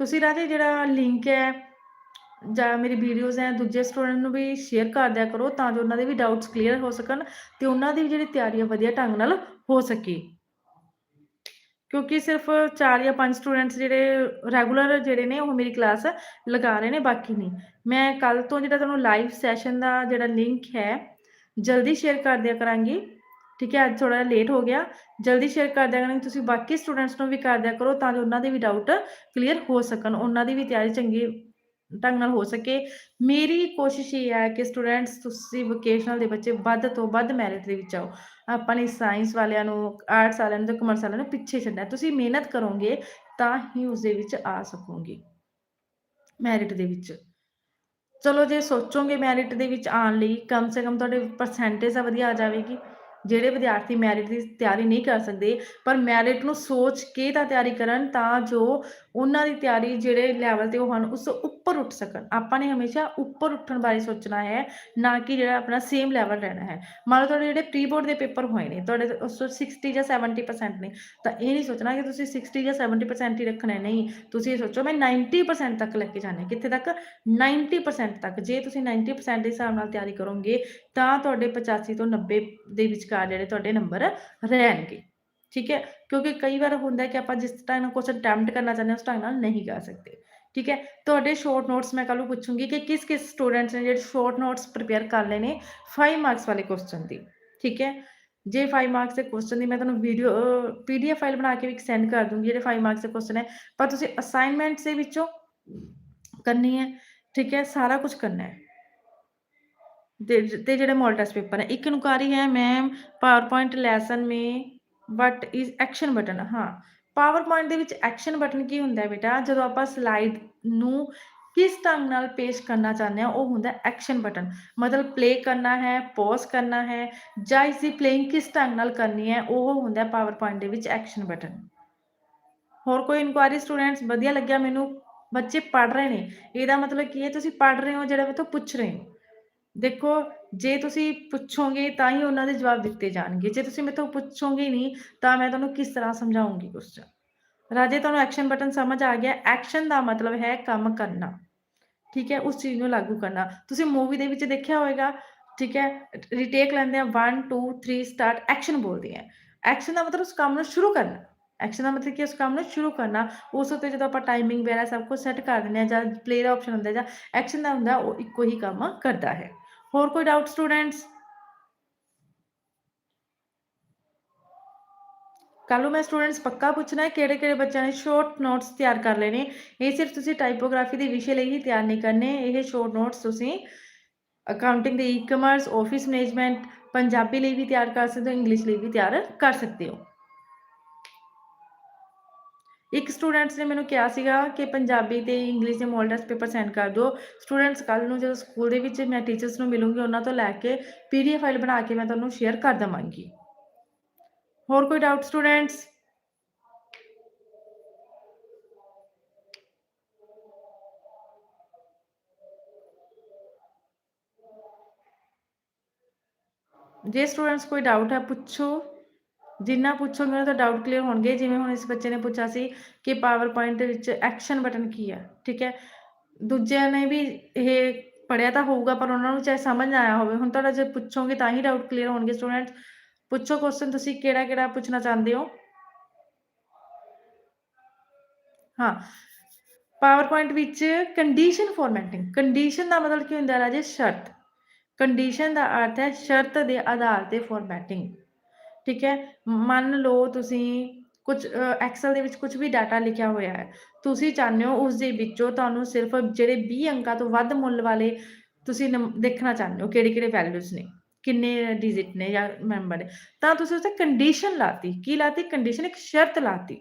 ਤੁਸੀਂ ਰਾਜੇ, ਜਿਹੜਾ ਲਿੰਕ ਹੈ ਜਾਂ ਮੇਰੀ ਵੀਡੀਓਜ਼ ਹੈ ਦੂਜੇ ਸਟੂਡੈਂਟ ਨੂੰ ਵੀ ਸ਼ੇਅਰ ਕਰ ਦਿਆ ਕਰੋ ਤਾਂ ਜੋ ਉਹਨਾਂ ਦੇ ਵੀ ਡਾਊਟਸ ਕਲੀਅਰ ਹੋ ਸਕਣ ਤੇ ਉਹਨਾਂ ਦੀ ਵੀ ਜਿਹੜੀ ਤਿਆਰੀ ਹੈ ਵਧੀਆ ਢੰਗ ਨਾਲ ਹੋ ਸਕੇ। ਕਿਉਂਕਿ ਸਿਰਫ 4 ਜਾਂ 5 ਸਟੂਡੈਂਟਸ ਜਿਹੜੇ ਰੈਗੂਲਰ ਜਿਹੜੇ ਨੇ ਉਹ ਮੇਰੀ ਕਲਾਸ ਲਗਾ ਰਹੇ ਨੇ, ਬਾਕੀ ਨਹੀਂ। ਮੈਂ ਕੱਲ ਤੋਂ ਜਿਹੜਾ ਤੁਹਾਨੂੰ ਲਾਈਵ ਸੈਸ਼ਨ ਦਾ ਜਿਹੜਾ ਲਿੰਕ ਹੈ, ਜਲਦੀ ਸ਼ੇਅਰ ਕਰ ਦਿਆ ਕਰਾਂਗੀ। ਠੀਕ ਹੈ, ਅੱਜ ਥੋੜਾ ਲੇਟ ਹੋ ਗਿਆ। ਜਲਦੀ ਸ਼ੇਅਰ ਕਰ ਦਿਆ ਕਰਾਂਗੀ, ਤੁਸੀਂ ਬਾਕੀ ਸਟੂਡੈਂਟਸ ਨੂੰ ਵੀ ਕਰ ਦਿਆ ਕਰੋ ਤਾਂ ਜੋ ਉਹਨਾਂ ਦੇ ਵੀ ਡਾਊਟ ਕਲੀਅਰ ਹੋ ਸਕਣ, ਉਹਨਾਂ ਦੀ ਵੀ ਤਿਆਰੀ ਚੰਗੀ ਢੰਗ ਨਾਲ ਹੋ ਸਕੇ। ਮੇਰੀ ਕੋਸ਼ਿਸ਼ ਇਹ ਹੈ ਕਿ ਸਟੂਡੈਂਟਸ ਤੁਸੀਂ ਵੋਕੇਸ਼ਨਲ ਦੇ ਬੱਚੇ ਵੱਧ ਤੋਂ ਵੱਧ ਮੈਰਿਟ ਦੇ ਵਿੱਚ ਆਓ। ਆਪਾਂ ਨੇ ਸਾਇੰਸ ਵਾਲਿਆਂ ਨੂੰ ਆਰਟਸ ਵਾਲਿਆਂ ਨੂੰ ਤੇ ਕਮਰਸ ਵਾਲਿਆਂ ਨੂੰ ਪਿੱਛੇ ਛੱਡਣਾ ਤੁਸੀਂ ਮਿਹਨਤ ਕਰੋਗੇ ਤਾਂ ਹੀ ਉਸ ਦੇ ਵਿੱਚ ਆ ਸਕੋਗੇ ਮੈਰਿਟ ਦੇ ਵਿੱਚ। ਚਲੋ ਜੇ ਸੋਚੋਗੇ ਮੈਰਿਟ ਦੇ ਵਿੱਚ ਆਉਣ ਲਈ, ਕਮ ਸੇ ਕਮ ਤੁਹਾਡੇ ਪਰਸੈਂਟੇਜ ਆ ਵਧੀਆ ਆ ਜਾਵੇਗੀ। ਜਿਹੜੇ ਵਿਦਿਆਰਥੀ ਮੈਰਿਟ ਦੀ ਤਿਆਰੀ ਨਹੀਂ ਕਰ ਸਕਦੇ, ਪਰ ਮੈਰਿਟ ਨੂੰ ਸੋਚ ਕੇ ਤਾਂ ਤਿਆਰੀ ਕਰਨ ਤਾਂ ਜੋ ਉਹਨਾਂ ਦੀ ਤਿਆਰੀ ਜਿਹੜੇ ਲੈਵਲ ਤੇ ਉਹ ਹਨ, ਉਸ ਤੋਂ ਉੱਪਰ ਉੱਠ ਸਕਣ। ਆਪਾਂ ਨੇ ਹਮੇਸ਼ਾ ਉੱਪਰ ਉੱਠਣ ਬਾਰੇ ਸੋਚਣਾ ਹੈ, ਨਾ ਕਿ ਜਿਹੜਾ ਆਪਣਾ ਸੇਮ ਲੈਵਲ ਰਹਿਣਾ ਹੈ। ਮੰਨ ਲਓ ਤੁਹਾਡੇ ਜਿਹੜੇ ਪ੍ਰੀ ਬੋਰਡ ਦੇ ਪੇਪਰ ਹੋਏ ਨੇ, ਤੁਹਾਡੇ ਉਸ ਤੋਂ 60 ਜਾਂ 70% ਨੇ, ਤਾਂ ਇਹ ਨਹੀਂ ਸੋਚਣਾ ਕਿ ਤੁਸੀਂ 60 ਜਾਂ 70% ਹੀ ਰੱਖਣਾ ਨਹੀਂ, ਤੁਸੀਂ ਇਹ ਸੋਚੋ, ਮੈਂ 90% ਤੱਕ ਲੈ ਕੇ ਜਾਣਾ ਕਿੱਥੇ ਤੱਕ? 90% ਤੱਕ। ਜੇ ਤੁਸੀਂ 90% ਦੇ ਹਿਸਾਬ ਨਾਲ ਤਿਆਰੀ ਕਰੋਗੇ ਤਾਂ ਤੁਹਾਡੇ 85 ਤੋਂ 90 ਦੇ ਵਿਚਕਾਰ ਜਿਹੜੇ ਤੁਹਾਡੇ ਨੰਬਰ ਰਹਿਣਗੇ, ਠੀਕ ਹੈ? ਕਿਉਂਕਿ ਕਈ ਵਾਰ ਹੁੰਦਾ ਹੈ ਕਿ ਆਪਾਂ ਜਿਸ ਤਰ੍ਹਾਂ ਨਾਲ ਕੁਝ ਅਟੈਂਪਟ ਕਰਨਾ ਚਾਹੁੰਦੇ ਹਾਂ, ਉਸ ਢੰਗ ਨਾਲ ਨਹੀਂ ਕਰ ਸਕਦੇ, ਠੀਕ ਹੈ? ਤੁਹਾਡੇ ਸ਼ਾਰਟ ਨੋਟਸ ਮੈਂ ਕੱਲ ਨੂੰ ਪੁੱਛੂੰਗੀ ਕਿ ਕਿਸ ਕਿਸ ਸਟੂਡੈਂਟਸ ਨੇ ਜਿਹੜੇ ਸ਼ਾਰਟ ਨੋਟਸ ਪ੍ਰਿਪੇਅਰ ਕਰ ਲਏ ਨੇ 5 ਮਾਰਕਸ ਵਾਲੇ ਕੁਐਸਚਨ ਦੀ, ਠੀਕ ਹੈ? ਜੇ 5 ਮਾਰਕਸ ਦੇ ਕੁਐਸਚਨ ਦੀ ਮੈਂ ਤੁਹਾਨੂੰ ਵੀਡੀਓ ਪੀਡੀਐਫ ਫਾਈਲ ਬਣਾ ਕੇ ਵੀ ਸੈਂਡ ਕਰ ਦੂੰਗੀ ਜਿਹੜੇ 5 ਮਾਰਕਸ ਦੇ ਕੁਐਸਚਨ ਹੈ ਪਰ ਤੁਸੀਂ ਅਸਾਈਨਮੈਂਟਸ ਦੇ ਵਿੱਚੋਂ ਕਰਨੀ ਹੈ, ਠੀਕ ਹੈ? ਸਾਰਾ ਕੁਝ ਕਰਨਾ ਹੈ। दे ते जेह्ड़ा मॉडल ਪੇਪਰ ਹੈ ਇੱਕ एक ਹੈ ਮੈਮ ਪਾਵਰ ਪੁਆਇੰਟ ਲੈਸਨ ਮੇ में ਬਟ ਇਜ਼ ਐਕਸ਼ਨ ਬਟਨ ਹਾਂ। ਪਾਵਰ ਪੁਆਇੰਟ ਦੇ ਵਿੱਚ ਐਕਸ਼ਨ ਬਟਨ ਕੀ ਹੁੰਦਾ ਹੈ ਬੇਟਾ? ਜਦੋਂ ਆਪਾਂ ਸਲਾਈਡ ਨੂੰ ਕਿਸ ਢੰਗ ਨਾਲ ਪੇਸ਼ ਕਰਨਾ ਚਾਹੁੰਦੇ ਆ ਉਹ ਹੁੰਦਾ ਐਕਸ਼ਨ ਬਟਨ ਮਤਲਬ ਪਲੇ ਕਰਨਾ ਹੈ ਪੌਜ਼ ਕਰਨਾ ਹੈ, ਜਾਂ ਇਸ ਦੀ ਪਲੇਇੰਗ ਕਿਸ ਢੰਗ ਨਾਲ ਕਰਨੀ ਹੈ, ਉਹ ਹੁੰਦਾ ਪਾਵਰ ਪੁਆਇੰਟ ਦੇ ਵਿੱਚ ਐਕਸ਼ਨ ਬਟਨ ਹੋਰ ਕੋਈ ਇਨਕੁਆਇਰੀ ਸਟੂਡੈਂਟਸ ਵਧੀਆ ਲੱਗਿਆ ਮੈਨੂੰ? ਬੱਚੇ ਪੜ ਰਹੇ ਨੇ। ਇਹਦਾ ਮਤਲਬ ਕੀ ਹੈ, ਤੁਸੀਂ ਪੜ ਰਹੇ ਹੋ ਜਿਹੜਾ ਮੈਂ ਤੋਂ ਪੁੱਛ ਰਹੇ ਹੋ। ਦੇਖੋ, ਜੇ ਤੁਸੀਂ ਪੁੱਛੋਗੇ ਤਾਂ ਹੀ ਉਹਨਾਂ ਦੇ ਜਵਾਬ ਦਿੱਤੇ ਜਾਣਗੇ। ਜੇ ਤੁਸੀਂ ਮੇਥੋਂ ਪੁੱਛੋਗੇ ਨਹੀਂ, ਤਾਂ ਮੈਂ ਤੁਹਾਨੂੰ ਕਿਸ ਤਰ੍ਹਾਂ ਸਮਝਾਉਂਗੀ ਕੁਐਸਚਨ ਰਾਜੇ, ਤੁਹਾਨੂੰ ਐਕਸ਼ਨ ਬਟਨ ਸਮਝ ਆ ਗਿਆ। ਐਕਸ਼ਨ ਦਾ ਮਤਲਬ ਹੈ ਕੰਮ ਕਰਨਾ। ਠੀਕ ਹੈ, ਉਸ ਚੀਜ਼ ਨੂੰ ਲਾਗੂ ਕਰਨਾ। ਤੁਸੀਂ ਮੂਵੀ ਦੇ ਵਿੱਚ ਦੇਖਿਆ ਹੋਵੇਗਾ, ਠੀਕ ਹੈ ਰੀਟੇਕ ਲੈਂਦੇ ਆ। 1 2 3 ਸਟਾਰਟ ਐਕਸ਼ਨ ਬੋਲਦੇ ਆ। ਐਕਸ਼ਨ ਦਾ ਮਤਲਬ ਉਸ ਕੰਮ ਨੂੰ ਸ਼ੁਰੂ ਕਰਨਾ। ਐਕਸ਼ਨ ਦਾ ਮਤਲਬ ਕਿ ਉਸ ਕੰਮ ਨੂੰ ਸ਼ੁਰੂ ਕਰਨਾ, ਉਸ ਉੱਤੇ ਜਦੋਂ ਆਪਾਂ ਟਾਈਮਿੰਗ ਵਗੈਰਾ ਸਭ ਕੁਝ ਸੈੱਟ ਕਰ ਦਿੰਦੇ ਆ ਜਾਂ ਪਲੇ ਦਾ ਆਪਸ਼ਨ ਹੁੰਦਾ ਜਾਂ ਐਕਸ਼ਨ ਦਾ ਹੁੰਦਾ, ਉਹ ਇੱਕੋ ਹੀ ਕੰਮ ਕਰਦਾ ਹੈ। ਹੋਰ ਕੋਈ ਡਾਊਟ ਸਟੂਡੈਂਟਸ ਕੱਲ ਨੂੰ ਮੈਂ ਸਟੂਡੈਂਟਸ ਪੱਕਾ ਪੁੱਛਣਾ ਹੈ ਕਿਹੜੇ ਕਿਹੜੇ ਬੱਚਿਆਂ ਨੇ ਸ਼ਾਰਟ ਨੋਟਸ ਤਿਆਰ ਕਰ ਲਏ ਨੇ ਇਹ ਸਿਰਫ ਤੁਸੀਂ ਟਾਈਪੋਗ੍ਰਾਫੀ ਦੇ ਵਿਸ਼ੇ ਲਈ ਹੀ ਤਿਆਰ ਨਹੀਂ ਕਰਨੇ। ਇਹ ਸ਼ਾਰਟ ਨੋਟਸ ਤੁਸੀਂ ਅਕਾਊਂਟਿੰਗ ਦੇ ਈ-ਕਮਰਸ ਆਫਿਸ ਮੈਨੇਜਮੈਂਟ ਪੰਜਾਬੀ ਲਈ ਵੀ ਤਿਆਰ ਕਰ ਸਕਦੇ ਹੋ ਇੰਗਲਿਸ਼ ਲਈ ਵੀ ਤਿਆਰ ਕਰ ਸਕਦੇ ਹੋ। ਸਟੂਡੈਂਟਸ ਨੇ ਮੈਨੂੰ ਕਿਹਾ ਸੀਗਾ ਕਿ ਪੰਜਾਬੀ ਤੇ ਇੰਗਲਿਸ਼ ਦੇ ਮੋਡਲ ਟੈਸਟ ਪੇਪਰ ਸੈਂਡ ਕਰ ਦਿਓ। ਸਟੂਡੈਂਟਸ ਕੱਲ ਨੂੰ ਜਦੋਂ ਸਕੂਲ ਦੇ ਵਿੱਚ ਮੈਂ ਟੀਚਰਸ ਨੂੰ ਮਿਲੂੰਗੀ, ਉਹਨਾਂ ਤੋਂ ਲੈ ਕੇ ਪੀਡੀਐਫ ਫਾਈਲ ਬਣਾ ਕੇ ਮੈਂ ਤੁਹਾਨੂੰ ਸ਼ੇਅਰ ਕਰ ਦਵਾਂਗੀ। ਹੋਰ ਕੋਈ ਡਾਊਟ ਸਟੂਡੈਂਟਸ ਜੇ ਸਟੂਡੈਂਟਸ ਕੋਈ ਡਾਊਟ ਹੈ, ਪੁੱਛੋ। ਜਿੰਨਾ ਪੁੱਛੋਗੇ ਉਹਨਾਂ ਦਾ ਡਾਊਟ ਕਲੀਅਰ ਹੋਣਗੇ। ਜਿਵੇਂ ਹੁਣ ਇਸ ਬੱਚੇ ਨੇ ਪੁੱਛਿਆ ਸੀ ਕਿ ਪਾਵਰ ਪੁਆਇੰਟ ਦੇ ਵਿੱਚ ਐਕਸ਼ਨ ਬਟਨ ਕੀ ਹੈ ਠੀਕ ਹੈ? ਦੂਜਿਆਂ ਨੇ ਵੀ ਇਹ ਪੜਿਆ ਤਾਂ ਹੋਊਗਾ, ਪਰ ਉਹਨਾਂ ਨੂੰ ਚਾਹੇ ਸਮਝ ਨਾ ਆਇਆ ਹੋਵੇ। ਹੁਣ ਤੁਹਾਡਾ ਜੇ ਪੁੱਛੋਗੇ ਤਾਂ ਹੀ ਡਾਊਟ ਕਲੀਅਰ ਹੋਣਗੇ ਸਟੂਡੈਂਟਸ ਪੁੱਛੋ ਕੁਐਸਚਨ ਤੁਸੀਂ ਕਿਹੜਾ ਕਿਹੜਾ ਪੁੱਛਣਾ ਚਾਹੁੰਦੇ ਹੋ? ਹਾਂ ਪਾਵਰ ਪੁਆਇੰਟ ਵਿੱਚ ਕੰਡੀਸ਼ਨ ਫਾਰਮੈਟਿੰਗ ਕੰਡੀਸ਼ਨ ਦਾ ਮਤਲਬ ਕੀ ਹੁੰਦਾ ਰਾਜੇ? ਸ਼ਰਤ। ਕੰਡੀਸ਼ਨ ਦਾ ਅਰਥ ਹੈ ਸ਼ਰਤ ਦੇ ਆਧਾਰ ਤੇ ਫਾਰਮੈਟਿੰਗ ਠੀਕ ਹੈ? ਮੰਨ ਲਓ ਤੁਸੀਂ ਕੁਝ ਐਕਸਲ ਦੇ ਵਿੱਚ ਕੁਝ ਵੀ ਡਾਟਾ ਲਿਖਿਆ ਹੋਇਆ ਹੈ, ਤੁਸੀਂ ਚਾਹੁੰਦੇ ਹੋ ਉਸ ਦੇ ਵਿੱਚੋਂ ਤੁਹਾਨੂੰ ਸਿਰਫ ਜਿਹੜੇ 20 ਅੰਕਾਂ ਤੋਂ ਵੱਧ ਮੁੱਲ ਵਾਲੇ ਤੁਸੀਂ ਨੰਬ- ਦੇਖਣਾ ਚਾਹੁੰਦੇ ਹੋ ਕਿਹੜੇ ਕਿਹੜੇ ਵੈਲਿਊਜ਼ ਨੇ, ਕਿੰਨੇ ਡਿਜਿਟ ਨੇ ਜਾਂ ਮੈਂਬਰ ਨੇ, ਤਾਂ ਤੁਸੀਂ ਉਸ ਤੇ ਕੰਡੀਸ਼ਨ ਲਾਤੀ, ਕੀ ਲਾਤੀ? ਕੰਡੀਸ਼ਨ ਇੱਕ ਸ਼ਰਤ ਲਾਤੀ,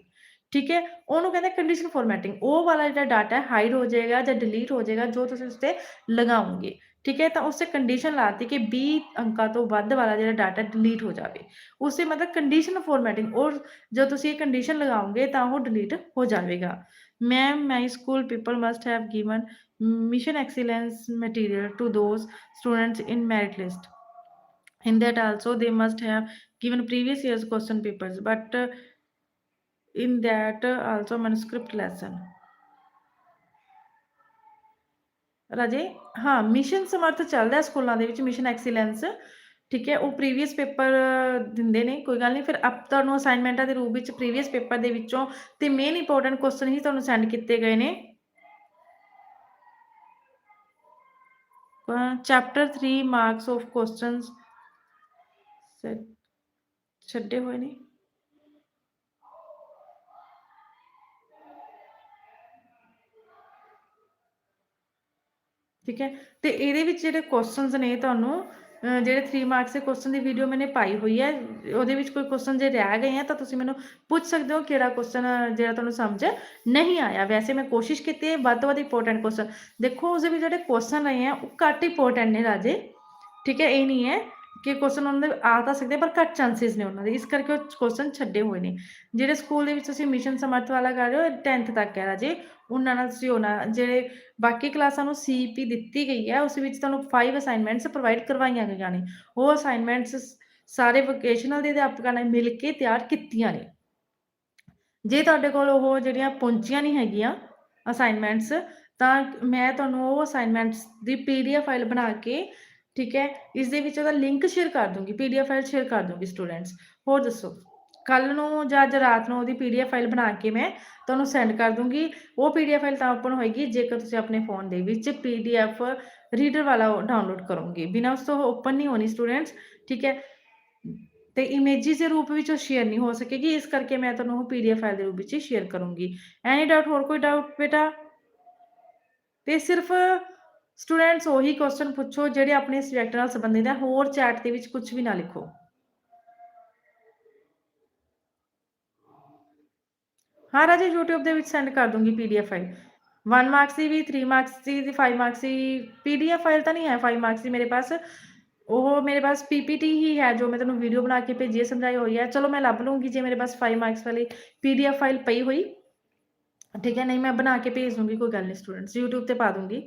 ਠੀਕ ਹੈ? ਉਹਨੂੰ ਕਹਿੰਦੇ ਕੰਡੀਸ਼ਨ ਫਾਰਮੈਟਿੰਗ ਉਹ ਵਾਲਾ ਜਿਹੜਾ ਡਾਟਾ ਹੈ ਹਾਈਡ ਹੋ ਜਾਏਗਾ ਜਾਂ ਡਿਲੀਟ ਹੋ ਜਾਏਗਾ ਜੋ ਤੁਸੀਂ ਉਸ ਤੇ ਲਗਾਓਗੇ। ਠੀਕ ਹੈ ਤਾਂ ਉਸੇ ਕੰਡੀਸ਼ਨ ਲਾਤੀ ਕਿ 20 ਅੰਕਾਂ ਤੋਂ ਵੱਧ ਵਾਲਾ ਜਿਹੜਾ ਡਾਟਾ ਡਿਲੀਟ ਹੋ ਜਾਵੇ ਉਸੇ ਮਤਲਬ ਕੰਡੀਸ਼ਨ ਫਾਰਮੈਟਿੰਗ ਔਰ ਜਦੋਂ ਤੁਸੀਂ ਇਹ ਕੰਡੀਸ਼ਨ ਲਗਾਓਗੇ ਤਾਂ ਉਹ ਡਿਲੀਟ ਹੋ ਜਾਵੇਗਾ ma'am my school people must have given mission excellence material to those students in merit list. In that also they must have given previous year's question papers but uh, in that uh, also manuscript lesson. ਰਾਜੇ, ਹਾਂ mission ਸਮਰਥ ਚੱਲਦਾ ਸਕੂਲਾਂ ਦੇ ਵਿੱਚ mission excellence ਠੀਕ ਹੈ, ਉਹ ਪ੍ਰੀਵੀਅਸ ਪੇਪਰ ਦਿੰਦੇ ਨੇ, ਕੋਈ ਗੱਲ ਨਹੀਂ, ਫਿਰ ਅਪ ਤੁਹਾਨੂੰ ਅਸਾਈਨਮੈਂਟਾਂ ਦੇ ਰੂਪ ਵਿੱਚ ਪ੍ਰੀਵੀਅਸ ਪੇਪਰ ਦੇ ਵਿੱਚੋਂ ਤੇ ਮੇਨ ਇੰਪੋਰਟੈਂਟ ਕੁਐਸਚਨ ਹੀ ਤੁਹਾਨੂੰ ਸੈਂਡ ਕੀਤੇ ਗਏ ਨੇ। ਚੈਪਟਰ 3 ਮਾਰਕਸ ਆਫ ਕੁਐਸਚਨਸ ਛੱਡੇ ਹੋਏ ਨੇ। ਠੀਕ ਹੈ? ਤੇ ਇਹਦੇ ਵਿੱਚ ਜਿਹੜੇ ਕੁਐਸਚਨਸ ਨੇ ਤੁਹਾਨੂੰ ਜਿਹੜੇ 3 ਮਾਰਕਸ ਦੇ ਕੁਐਸਚਨ ਦੀ ਵੀਡੀਓ ਮੈਨੇ ਪਾਈ ਹੋਈ ਹੈ, ਉਹਦੇ ਵਿੱਚ ਕੋਈ ਕੁਐਸਚਨ ਜੇ ਰਹਿ ਗਏ ਆ ਤਾਂ ਤੁਸੀਂ ਮੈਨੂੰ ਪੁੱਛ ਸਕਦੇ ਹੋ ਕਿਹੜਾ ਕੁਐਸਚਨ ਜਿਹੜਾ ਤੁਹਾਨੂੰ ਸਮਝ ਨਹੀਂ ਆਇਆ। ਵੈਸੇ ਮੈਂ ਕੋਸ਼ਿਸ਼ ਕੀਤੀ ਹੈ, ਵੱਧ ਤੋਂ ਵੱਧ ਇੰਪੋਰਟੈਂਟ ਕੁਐਸਚਨ ਦੇਖੋ, ਉਸਦੇ ਵਿੱਚ ਜਿਹੜੇ ਕੁਐਸਚਨ ਆਏ ਆ ਉਹ ਘੱਟ ਇੰਪੋਰਟੈਂਟ ਨੇ ਰਾਜੇ। ਠੀਕ ਹੈ, ਇਹ ਨਹੀਂ ਹੈ। ਕਿ ਕੁਐਸਚਨ ਉਹਨਾਂ ਦੇ ਆ ਤਾਂ ਸਕਦੇ ਪਰ ਘੱਟ ਚਾਂਸਸ ਨੇ ਉਹਨਾਂ ਦੇ। ਇਸ ਕਰਕੇ ਉਹ ਕੁਐਸਚਨ ਛੱਡੇ ਹੋਏ ਨੇ। ਜਿਹੜੇ ਸਕੂਲ ਦੇ ਵਿੱਚ ਤੁਸੀਂ ਮਿਸ਼ਨ ਸਮਰਥ ਵਾਲਾ ਕਰ ਰਹੇ ਹੋ 10th ਤੱਕ ਹੈ ਰਾਜੇ। ਉਹਨਾਂ ਨਾਲ ਤੁਸੀਂ ਉਹਨਾਂ, ਜਿਹੜੇ ਬਾਕੀ ਕਲਾਸਾਂ ਨੂੰ ਸੀਪੀ ਦਿੱਤੀ ਗਈ ਹੈ, ਉਸ ਵਿੱਚ ਤੁਹਾਨੂੰ 5 ਅਸਾਈਨਮੈਂਟਸ ਪ੍ਰੋਵਾਈਡ ਕਰਵਾਈਆਂ ਗਈਆਂ ਨੇ। ਉਹ ਅਸਾਈਨਮੈਂਟਸ ਸਾਰੇ ਵੋਕੇਸ਼ਨਲ ਦੇ ਅਧਿਆਪਕਾਂ ਨੇ ਮਿਲ ਕੇ ਤਿਆਰ ਕੀਤੀਆਂ ਨੇ। ਜੇ ਤੁਹਾਡੇ ਕੋਲ ਉਹ ਜਿਹੜੀਆਂ ਪਹੁੰਚੀਆਂ ਨਹੀਂ ਹੈਗੀਆਂ ਅਸਾਈਨਮੈਂਟਸ ਤਾਂ ਮੈਂ ਤੁਹਾਨੂੰ ਉਹ ਅਸਾਈਨਮੈਂਟਸ ਦੀ ਪੀਡੀਐਫ ਫਾਈਲ ਬਣਾ ਕੇ ਠੀਕ ਹੈ ਇਸ ਦੇ ਵਿੱਚ ਉਹਦਾ ਲਿੰਕ ਸ਼ੇਅਰ ਕਰ ਦੂੰਗੀ ਪੀਡੀਐਫ ਫਾਈਲ ਸ਼ੇਅਰ ਕਰ ਦੂੰਗੀ ਸਟੂਡੈਂਟਸ ਹੋਰ ਦੱਸੋ। ਕੱਲ ਨੂੰ ਜਾਂ ਅੱਜ ਰਾਤ ਨੂੰ ਉਹਦੀ ਪੀਡੀਐਫ ਫਾਈਲ ਬਣਾ ਕੇ ਮੈਂ ਤੁਹਾਨੂੰ ਸੈਂਡ ਕਰ ਦੂੰਗੀ ਉਹ ਪੀਡੀਐਫ ਫਾਈਲ ਤਾਂ ਓਪਨ ਹੋਏਗੀ, ਜੇਕਰ ਤੁਸੀਂ ਆਪਣੇ ਫੋਨ ਦੇ ਵਿੱਚ ਪੀਡੀਐਫ ਰੀਡਰ ਵਾਲਾ ਡਾਊਨਲੋਡ ਕਰੋਗੇ। ਬਿਨਾਂ ਉਸ ਤੋਂ ਓਪਨ ਨਹੀਂ ਹੋਣੀ ਸਟੂਡੈਂਟਸ ਠੀਕ ਹੈ। ਤੇ ਇਮੇਜਿਸ ਦੇ ਰੂਪ ਵਿੱਚ ਉਹ ਸ਼ੇਅਰ ਨਹੀਂ ਹੋ ਸਕੇਗੀ, ਇਸ ਕਰਕੇ ਮੈਂ ਤੁਹਾਨੂੰ ਉਹ ਪੀਡੀਐਫ ਫਾਈਲ ਦੇ ਰੂਪ ਵਿੱਚ ਸ਼ੇਅਰ ਕਰੂੰਗੀ। ਐਨੀ ਡਾਊਟ ਹੋਰ ਕੋਈ ਡਾਊਟ ਬੇਟਾ? ਤੇ ਸਿਰਫ ਸਟੂਡੈਂਟਸ ਉਹੀ ਕੁਐਸਚਨ ਪੁੱਛੋ ਜਿਹੜੇ ਆਪਣੇ ਸਬਜੈਕਟ ਨਾਲ ਸੰਬੰਧਿਤ ਹੈ। ਹੋਰ ਚੈਟ ਦੇ ਵਿੱਚ ਕੁਝ ਵੀ ਨਾ ਲਿਖੋ। ਹਾਂ ਰਾਜੇ, YouTube ਦੇ ਵਿੱਚ ਸੈਂਡ ਕਰ ਦੂੰਗੀ ਪੀਡੀਐਫ ਫਾਈਲ 1 ਮਾਰਕਸ ਦੀ ਵੀ 3 ਮਾਰਕਸ ਦੀ, ਤੇ 5 ਮਾਰਕਸ ਦੀ। ਪੀਡੀਐਫ ਫਾਈਲ ਤਾਂ ਨਹੀਂ ਹੈ 5 ਮਾਰਕਸ ਦੀ ਮੇਰੇ ਪਾਸ। ਉਹ ਮੇਰੇ ਪਾਸ ਪੀਪੀਟੀ ਹੀ ਹੈ, ਜੋ ਮੈਂ ਤੁਹਾਨੂੰ ਵੀਡੀਓ ਬਣਾ ਕੇ ਭੇਜੀ ਸਮਝਾਈ ਹੋਈ ਹੈ। ਚਲੋ ਮੈਂ ਲੱਭ ਲੂੰਗੀ ਜੇ ਮੇਰੇ ਪਾਸ 5 ਮਾਰਕਸ ਵਾਲੀ ਪੀਡੀਐਫ ਫਾਈਲ ਪਈ ਹੋਈ। ਠੀਕ ਹੈ, ਨਹੀਂ ਮੈਂ ਬਣਾ ਕੇ ਭੇਜ ਦੂੰਗੀ, ਕੋਈ ਗੱਲ ਨਹੀਂ ਸਟੂਡੈਂਟਸ YouTube ਤੇ ਪਾ ਦੂੰਗੀ।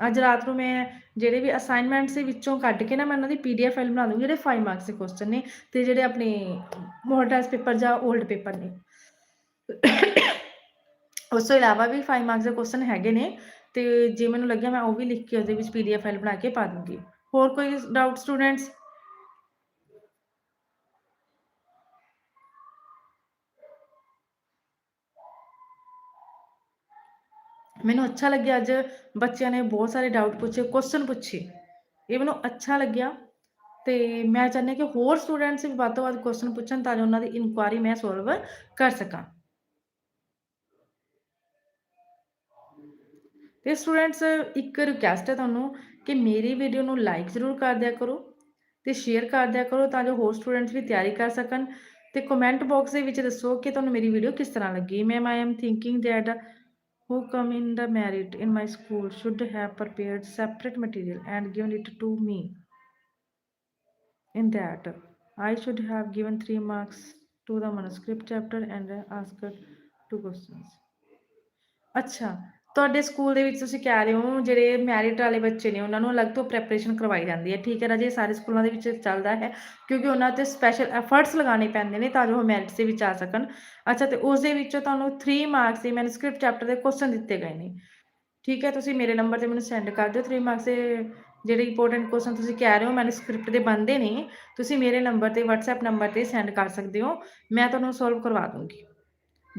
ਅੱਜ ਰਾਤ ਨੂੰ ਮੈਂ ਜਿਹੜੇ ਵੀ ਅਸਾਈਨਮੈਂਟਸ ਦੇ ਵਿੱਚੋਂ ਕੱਢ ਕੇ ਨਾ ਮੈਂ ਉਹਨਾਂ ਦੀ ਪੀਡੀਐਫ ਫਾਈਲ ਬਣਾ ਦੂੰਗੀ ਜਿਹੜੇ 5 ਮਾਰਕਸ ਦੇ ਕੁਐਸਚਨ ਨੇ ਤੇ ਜਿਹੜੇ ਆਪਣੇ ਮੋਡਲ ਪੇਪਰ ਜਾਂ 올ਡ ਪੇਪਰ ਨੇ। ਉਸ ਤੋਂ ਇਲਾਵਾ ਵੀ 5 ਮਾਰਕਸ ਦੇ ਕੁਐਸਚਨ ਹੈਗੇ ਨੇ ਤੇ ਜੇ ਮੈਨੂੰ ਲੱਗਿਆ ਮੈਂ ਉਹ ਵੀ ਲਿਖ ਕੇ ਉਹਦੇ ਵਿੱਚ ਪੀਡੀਐਫ ਫਾਈਲ ਬਣਾ ਕੇ ਪਾ ਦੂੰਗੀ ਹੋਰ ਕੋਈ ਡਾਊਟ ਸਟੂਡੈਂਟਸ ਮੈਨੂੰ ਅੱਛਾ ਲੱਗਿਆ ਅੱਜ ਬੱਚਿਆਂ ਨੇ ਬਹੁਤ ਸਾਰੇ ਡਾਊਟ ਪੁੱਛੇ ਕੁਐਸਚਨ ਪੁੱਛੇ। ਇਹ ਮੈਨੂੰ ਅੱਛਾ ਲੱਗਿਆ ਤੇ ਮੈਂ ਚਾਹੁੰਦੀ ਹਾਂ ਕਿ ਹੋਰ ਸਟੂਡੈਂਟਸ ਵੀ ਵੱਧ ਤੋਂ ਵੱਧ ਕੁਐਸਚਨ ਪੁੱਛਣ ਤਾਂ ਜੋ ਉਹਨਾਂ ਦੀ ਇਨਕੁਆਇਰੀ ਮੈਂ ਸੋਲਵ ਕਰ ਸਕਾਂ। ਤੇ ਸਟੂਡੈਂਟਸ ਇੱਕ ਰਿਕੁਐਸਟ ਹੈ ਤੁਹਾਨੂੰ ਕਿ ਮੇਰੀ ਵੀਡੀਓ ਨੂੰ ਲਾਈਕ ਜ਼ਰੂਰ ਕਰ ਦਿਆ ਕਰੋ ਤੇ ਸ਼ੇਅਰ ਕਰ ਦਿਆ ਕਰੋ ਤਾਂ ਜੋ ਹੋਰ ਸਟੂਡੈਂਟਸ ਵੀ ਤਿਆਰੀ ਕਰ ਸਕਣ ਤੇ ਕਮੈਂਟ ਬਾਕਸ ਦੇ ਵਿੱਚ ਦੱਸੋ ਕਿ ਤੁਹਾਨੂੰ ਮੇਰੀ ਵੀਡੀਓ ਕਿਸ ਤਰ੍ਹਾਂ ਲੱਗੀ। Ma'am I am thinking that who come in the merit in my school should have prepared separate material and given it to me. In that i should have given 3 marks to the manuscript chapter and asked two questions. ਅੱਛਾ ਤੁਹਾਡੇ school ਦੇ ਵਿੱਚ ਤੁਸੀਂ ਕਹਿ ਰਹੇ ਹੋ, ਜਿਹੜੇ merit ਵਾਲੇ ਬੱਚੇ ਨੇ, ਉਹਨਾਂ ਨੂੰ ਅਲੱਗ ਤੋਂ ਪ੍ਰੈਪਰੇਸ਼ਨ ਕਰਵਾਈ ਜਾਂਦੀ ਹੈ। ਠੀਕ ਹੈ ਰਾਜੇ ਸਾਰੇ ਸਕੂਲਾਂ ਦੇ ਵਿੱਚ ਚੱਲਦਾ ਹੈ, ਕਿਉਂਕਿ ਉਹਨਾਂ ਤੇ ਸਪੈਸ਼ਲ ਐਫਰਟਸ ਲਗਾਉਣੇ ਪੈਂਦੇ ਨੇ ਤਾਂ ਜੋ ਉਹ ਮੈਰਿਟ ਦੇ ਵਿੱਚ ਆ ਸਕਣ। ਅੱਛਾ, ਤੇ ਉਸ ਦੇ ਵਿੱਚੋਂ ਤੁਹਾਨੂੰ 3 ਮਾਰਕਸ ਦੇ ਮੈਨੂਸਕ੍ਰਿਪਟ ਚੈਪਟਰ ਦੇ ਕੁਐਸਚਨ ਦਿੱਤੇ ਗਏ ਨੇ। ਠੀਕ ਹੈ, ਤੁਸੀਂ ਮੇਰੇ ਨੰਬਰ ਤੇ ਮੈਨੂੰ ਸੈਂਡ ਕਰ ਦਿਓ। 3 ਮਾਰਕਸ ਦੇ ਜਿਹੜੇ ਇੰਪੋਰਟੈਂਟ ਕੁਐਸਚਨ ਤੁਸੀਂ ਕਹਿ ਰਹੇ ਹੋ ਮੈਨੂੰ ਸਕ੍ਰਿਪਟ ਦੇ ਬੰਦੇ ਨੇ, ਤੁਸੀਂ ਮੇਰੇ ਨੰਬਰ ਤੇ WhatsApp ਨੰਬਰ ਤੇ ਸੈਂਡ ਕਰ ਸਕਦੇ ਹੋ। ਮੈਂ ਤੁਹਾਨੂੰ ਸੋਲਵ ਕਰਵਾ ਦੂੰਗੀ।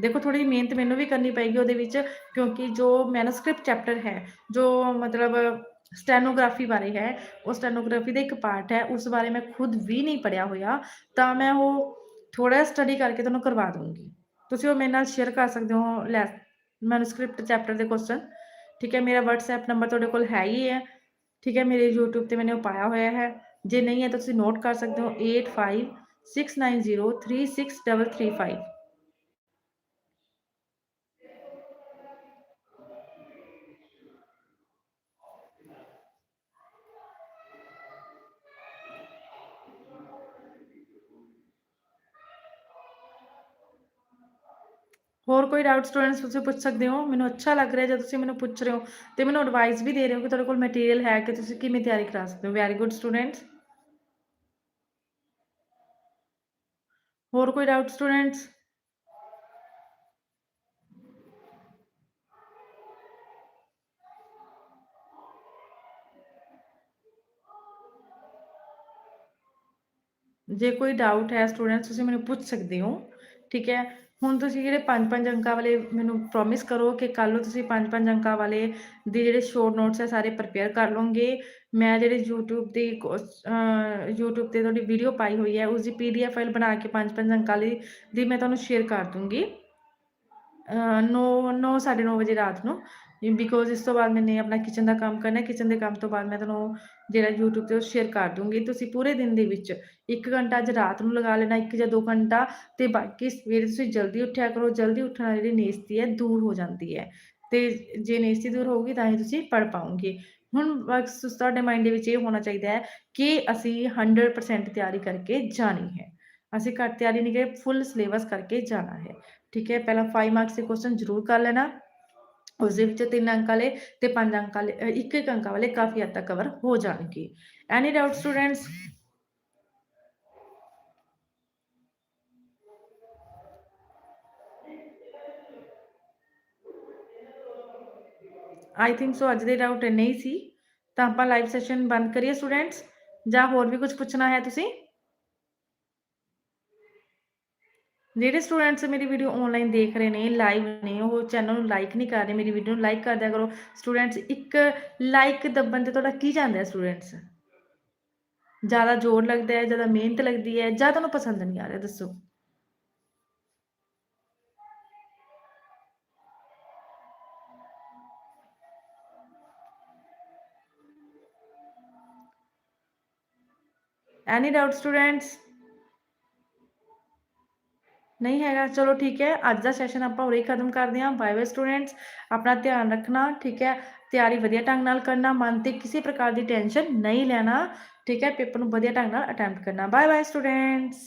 ਦੇਖੋ ਥੋੜੀ ਜਿਹੀ ਮਿਹਨਤ ਮੈਨੂੰ ਵੀ ਕਰਨੀ ਪਏਗੀ ਉਹਦੇ ਵਿੱਚ, ਕਿਉਂਕਿ ਜੋ ਮੈਨੂਸਕ੍ਰਿਪਟ ਚੈਪਟਰ ਹੈ, ਜੋ ਮਤਲਬ ਸਟੈਨੋਗ੍ਰਾਫੀ ਬਾਰੇ ਹੈ, ਉਹ ਸਟੈਨੋਗ੍ਰਾਫੀ ਦਾ ਇੱਕ ਪਾਰਟ ਹੈ, ਉਸ ਬਾਰੇ ਮੈਂ ਖੁਦ ਵੀ ਨਹੀਂ ਪੜਿਆ ਹੋਇਆ, ਤਾਂ ਮੈਂ ਉਹ ਥੋੜਾ ਸਟੱਡੀ ਕਰਕੇ ਤੁਹਾਨੂੰ ਕਰਵਾ ਦੂੰਗੀ ਤੁਸੀਂ ਉਹ ਮੇਰੇ ਨਾਲ ਸ਼ੇਅਰ ਕਰ ਸਕਦੇ ਹੋ ਲੈ ਮੈਨੂਸਕ੍ਰਿਪਟ ਚੈਪਟਰ ਦੇ ਕੁਐਸਚਨ ਠੀਕ ਹੈ, ਮੇਰਾ WhatsApp ਨੰਬਰ ਤੁਹਾਡੇ ਕੋਲ ਹੈ ਹੀ ਹੈ। ਠੀਕ ਹੈ, ਮੇਰੇ YouTube ਤੇ ਮੈਨੇ ਉਹ ਪਾਇਆ ਹੋਇਆ ਹੈ। ਜੇ ਨਹੀਂ ਹੈ ਤਾਂ ਤੁਸੀਂ ਨੋਟ ਕਰ ਸਕਦੇ ਹੋ 8569036335 ਹੋਰ ਕੋਈ ਡਾਊਟ ਸਟੂਡੈਂਟਸ ਤੁਸੀਂ ਪੁੱਛ ਸਕਦੇ ਹੋ। ਮੈਨੂੰ ਅੱਛਾ ਲੱਗ ਰਿਹਾ ਜਦ ਤੁਸੀਂ ਮੈਨੂੰ ਪੁੱਛ ਰਹੇ ਹੋ ਤੇ ਮੈਨੂੰ ਐਡਵਾਈਸ ਵੀ ਦੇ ਰਹੇ ਹੋ ਕਿ ਤੁਹਾਡੇ ਕੋਲ ਮਟੀਰੀਅਲ ਹੈ ਕਿ ਤੁਸੀਂ ਕਿਵੇਂ ਤਿਆਰੀ ਕਰਾ ਸਕਦੇ ਹੋ। ਵੈਰੀ ਗੁੱਡ ਸਟੂਡੈਂਟਸ ਹੋਰ ਕੋਈ ਡਾਊਟ ਸਟੂਡੈਂਟਸ ਜੇ ਕੋਈ ਡਾਊਟ ਹੈ ਸਟੂਡੈਂਟਸ ਤੁਸੀਂ ਮੈਨੂੰ ਪੁੱਛ ਸਕਦੇ ਹੋ। ਠੀਕ ਹੈ। ਹੁਣ ਤੁਸੀਂ ਜਿਹੜੇ 5-5 ਅੰਕਾਂ ਵਾਲੇ ਮੈਨੂੰ ਪ੍ਰੋਮਿਸ ਕਰੋ ਕਿ ਕੱਲ ਨੂੰ ਤੁਸੀਂ 5-5 ਅੰਕਾਂ ਵਾਲੇ ਦੇ ਜਿਹੜੇ ਸ਼ੋਰਟ ਨੋਟਸ ਹੈ ਸਾਰੇ ਪ੍ਰਪੇਅਰ ਕਰ ਲਓਗੇ। ਮੈਂ ਜਿਹੜੇ YouTube ਦੀ YouTube ਤੇ ਤੁਹਾਡੀ ਵੀਡੀਓ ਪਾਈ ਹੋਈ ਹੈ ਉਸ ਦੀ ਪੀਡੀਐਫ ਫਾਈਲ ਬਣਾ ਕੇ 5-5 ਅੰਕਾਂ ਲਈ ਦੀ ਮੈਂ ਤੁਹਾਨੂੰ ਸ਼ੇਅਰ ਕਰ ਦੂੰਗੀ। 9 9 9:30 ਵਜੇ ਰਾਤ ਨੂੰ। ਬਿਕੋਜ਼ ਇਸ ਤੋਂ ਬਾਅਦ ਮੈਨੇ ਆਪਣਾ ਕਿਚਨ ਦਾ ਕੰਮ ਕਰਨਾ ਕਿਚਨ ਦੇ ਕੰਮ ਤੋਂ ਬਾਅਦ ਮੈਂ ਤੁਹਾਨੂੰ ਜਿਹੜਾ YouTube ਤੇ ਉਹ ਸ਼ੇਅਰ ਕਰ ਦੂੰਗੀ ਤੁਸੀਂ ਪੂਰੇ ਦਿਨ ਦੇ ਵਿੱਚ 1 ਘੰਟਾ ਅੱਜ ਰਾਤ ਨੂੰ ਲਗਾ ਲੈਣਾ 1 ਜਾਂ 2 ਘੰਟਾ ਤੇ ਬਾਕੀ ਸਵੇਰੇ ਤੁਸੀਂ ਜਲਦੀ ਉੱਠਿਆ ਕਰੋ। ਜਲਦੀ ਉੱਠਣ ਨਾਲ ਜਿਹੜੀ ਨੇਸਤੀ ਹੈ, ਦੂਰ ਹੋ ਜਾਂਦੀ ਹੈ। ਤੇ ਜੇ ਨੇਸਤੀ ਦੂਰ ਹੋਊਗੀ ਤਾਂ ਹੀ ਤੁਸੀਂ ਪੜ ਪਾਓਗੇ। ਹੁਣ ਬਸ ਤੁਹਾਡੇ ਮਾਈਂਡ ਦੇ ਵਿੱਚ ਇਹ ਹੋਣਾ ਚਾਹੀਦਾ ਹੈ ਕਿ ਅਸੀਂ 100% ਤਿਆਰੀ ਕਰਕੇ ਜਾਣੀ ਹੈ। ਅਸੀਂ ਘੱਟ ਤਿਆਰੀ ਨਹੀਂ ਕਰੇ ਫੁੱਲ ਸਿਲੇਬਸ ਕਰਕੇ ਜਾਣਾ ਹੈ। ਠੀਕ ਹੈ, ਪਹਿਲਾਂ 5 ਮਾਰਕਸ ਦੇ ਕੁਐਸਚਨ ਜ਼ਰੂਰ ਕਰ ਲੈਣਾ। ਉਸ ਦੇ ਵਿੱਚ 3 ਅੰਕ ਵਾਲੇ ਤੇ 5 ਅੰਕ ਵਾਲੇ 1-1 ਅੰਕ ਵਾਲੇ ਕਾਫੀ ਹੱਦ ਤੱਕ ਕਵਰ ਹੋ ਜਾਣਗੇ any doubt students I think so ਅੱਜ ਦੇ ਡਾਊਟ ਨਹੀਂ ਸੀ ਤਾਂ ਆਪਾਂ ਲਾਈਵ ਸੈਸ਼ਨ ਬੰਦ ਕਰੀਏ ਸਟੂਡੈਂਟਸ ਜਾਂ ਹੋਰ ਵੀ ਕੁਝ ਪੁੱਛਣਾ ਹੈ ਤੁਸੀਂ ਜਿਹੜੇ ਸਟੂਡੈਂਟਸ ਮੇਰੀ ਵੀਡੀਓ ਆਨਲਾਈਨ ਦੇਖ ਰਹੇ ਨੇ ਲਾਈਵ ਨੇ, ਉਹ ਚੈਨਲ ਨੂੰ ਲਾਈਕ ਨਹੀਂ ਕਰ ਰਹੇ, ਮੇਰੀ ਵੀਡੀਓ ਨੂੰ ਲਾਈਕ ਕਰ ਦਿਆ ਕਰੋ। ਸਟੂਡੈਂਟਸ, ਇੱਕ ਲਾਈਕ ਦੱਬਣ ਤੇ ਤੁਹਾਡਾ ਕੀ ਜਾਂਦਾ ਹੈ ਸਟੂਡੈਂਟਸ? ਜ਼ਿਆਦਾ ਜ਼ੋਰ ਲੱਗਦਾ ਹੈ, ਜ਼ਿਆਦਾ ਮਿਹਨਤ ਲੱਗਦੀ ਹੈ, ਜਾਂ ਤੁਹਾਨੂੰ ਪਸੰਦ ਨਹੀਂ ਆ ਰਿਹਾ, ਦੱਸੋ। Any doubt students? ਨਹੀਂ ਹੈਗਾ। ਚਲੋ ਠੀਕ ਹੈ, ਅੱਜ ਦਾ ਸੈਸ਼ਨ ਆਪਾਂ ਉਰੇ ਖਤਮ ਕਰਦੇ ਹਾਂ। ਬਾਏ ਬਾਏ ਸਟੂਡੈਂਟਸ ਆਪਣਾ ਧਿਆਨ ਰੱਖਣਾ, ਠੀਕ ਹੈ। ਤਿਆਰੀ ਵਧੀਆ ਢੰਗ ਨਾਲ ਕਰਨਾ, ਮਨ ਤੇ ਕਿਸੇ ਪ੍ਰਕਾਰ ਦੀ ਟੈਨਸ਼ਨ ਨਹੀਂ ਲੈਣਾ, ਠੀਕ ਹੈ। ਪੇਪਰ ਨੂੰ ਵਧੀਆ ਢੰਗ ਨਾਲ ਅਟੈਂਪਟ ਕਰਨਾ। Bye bye students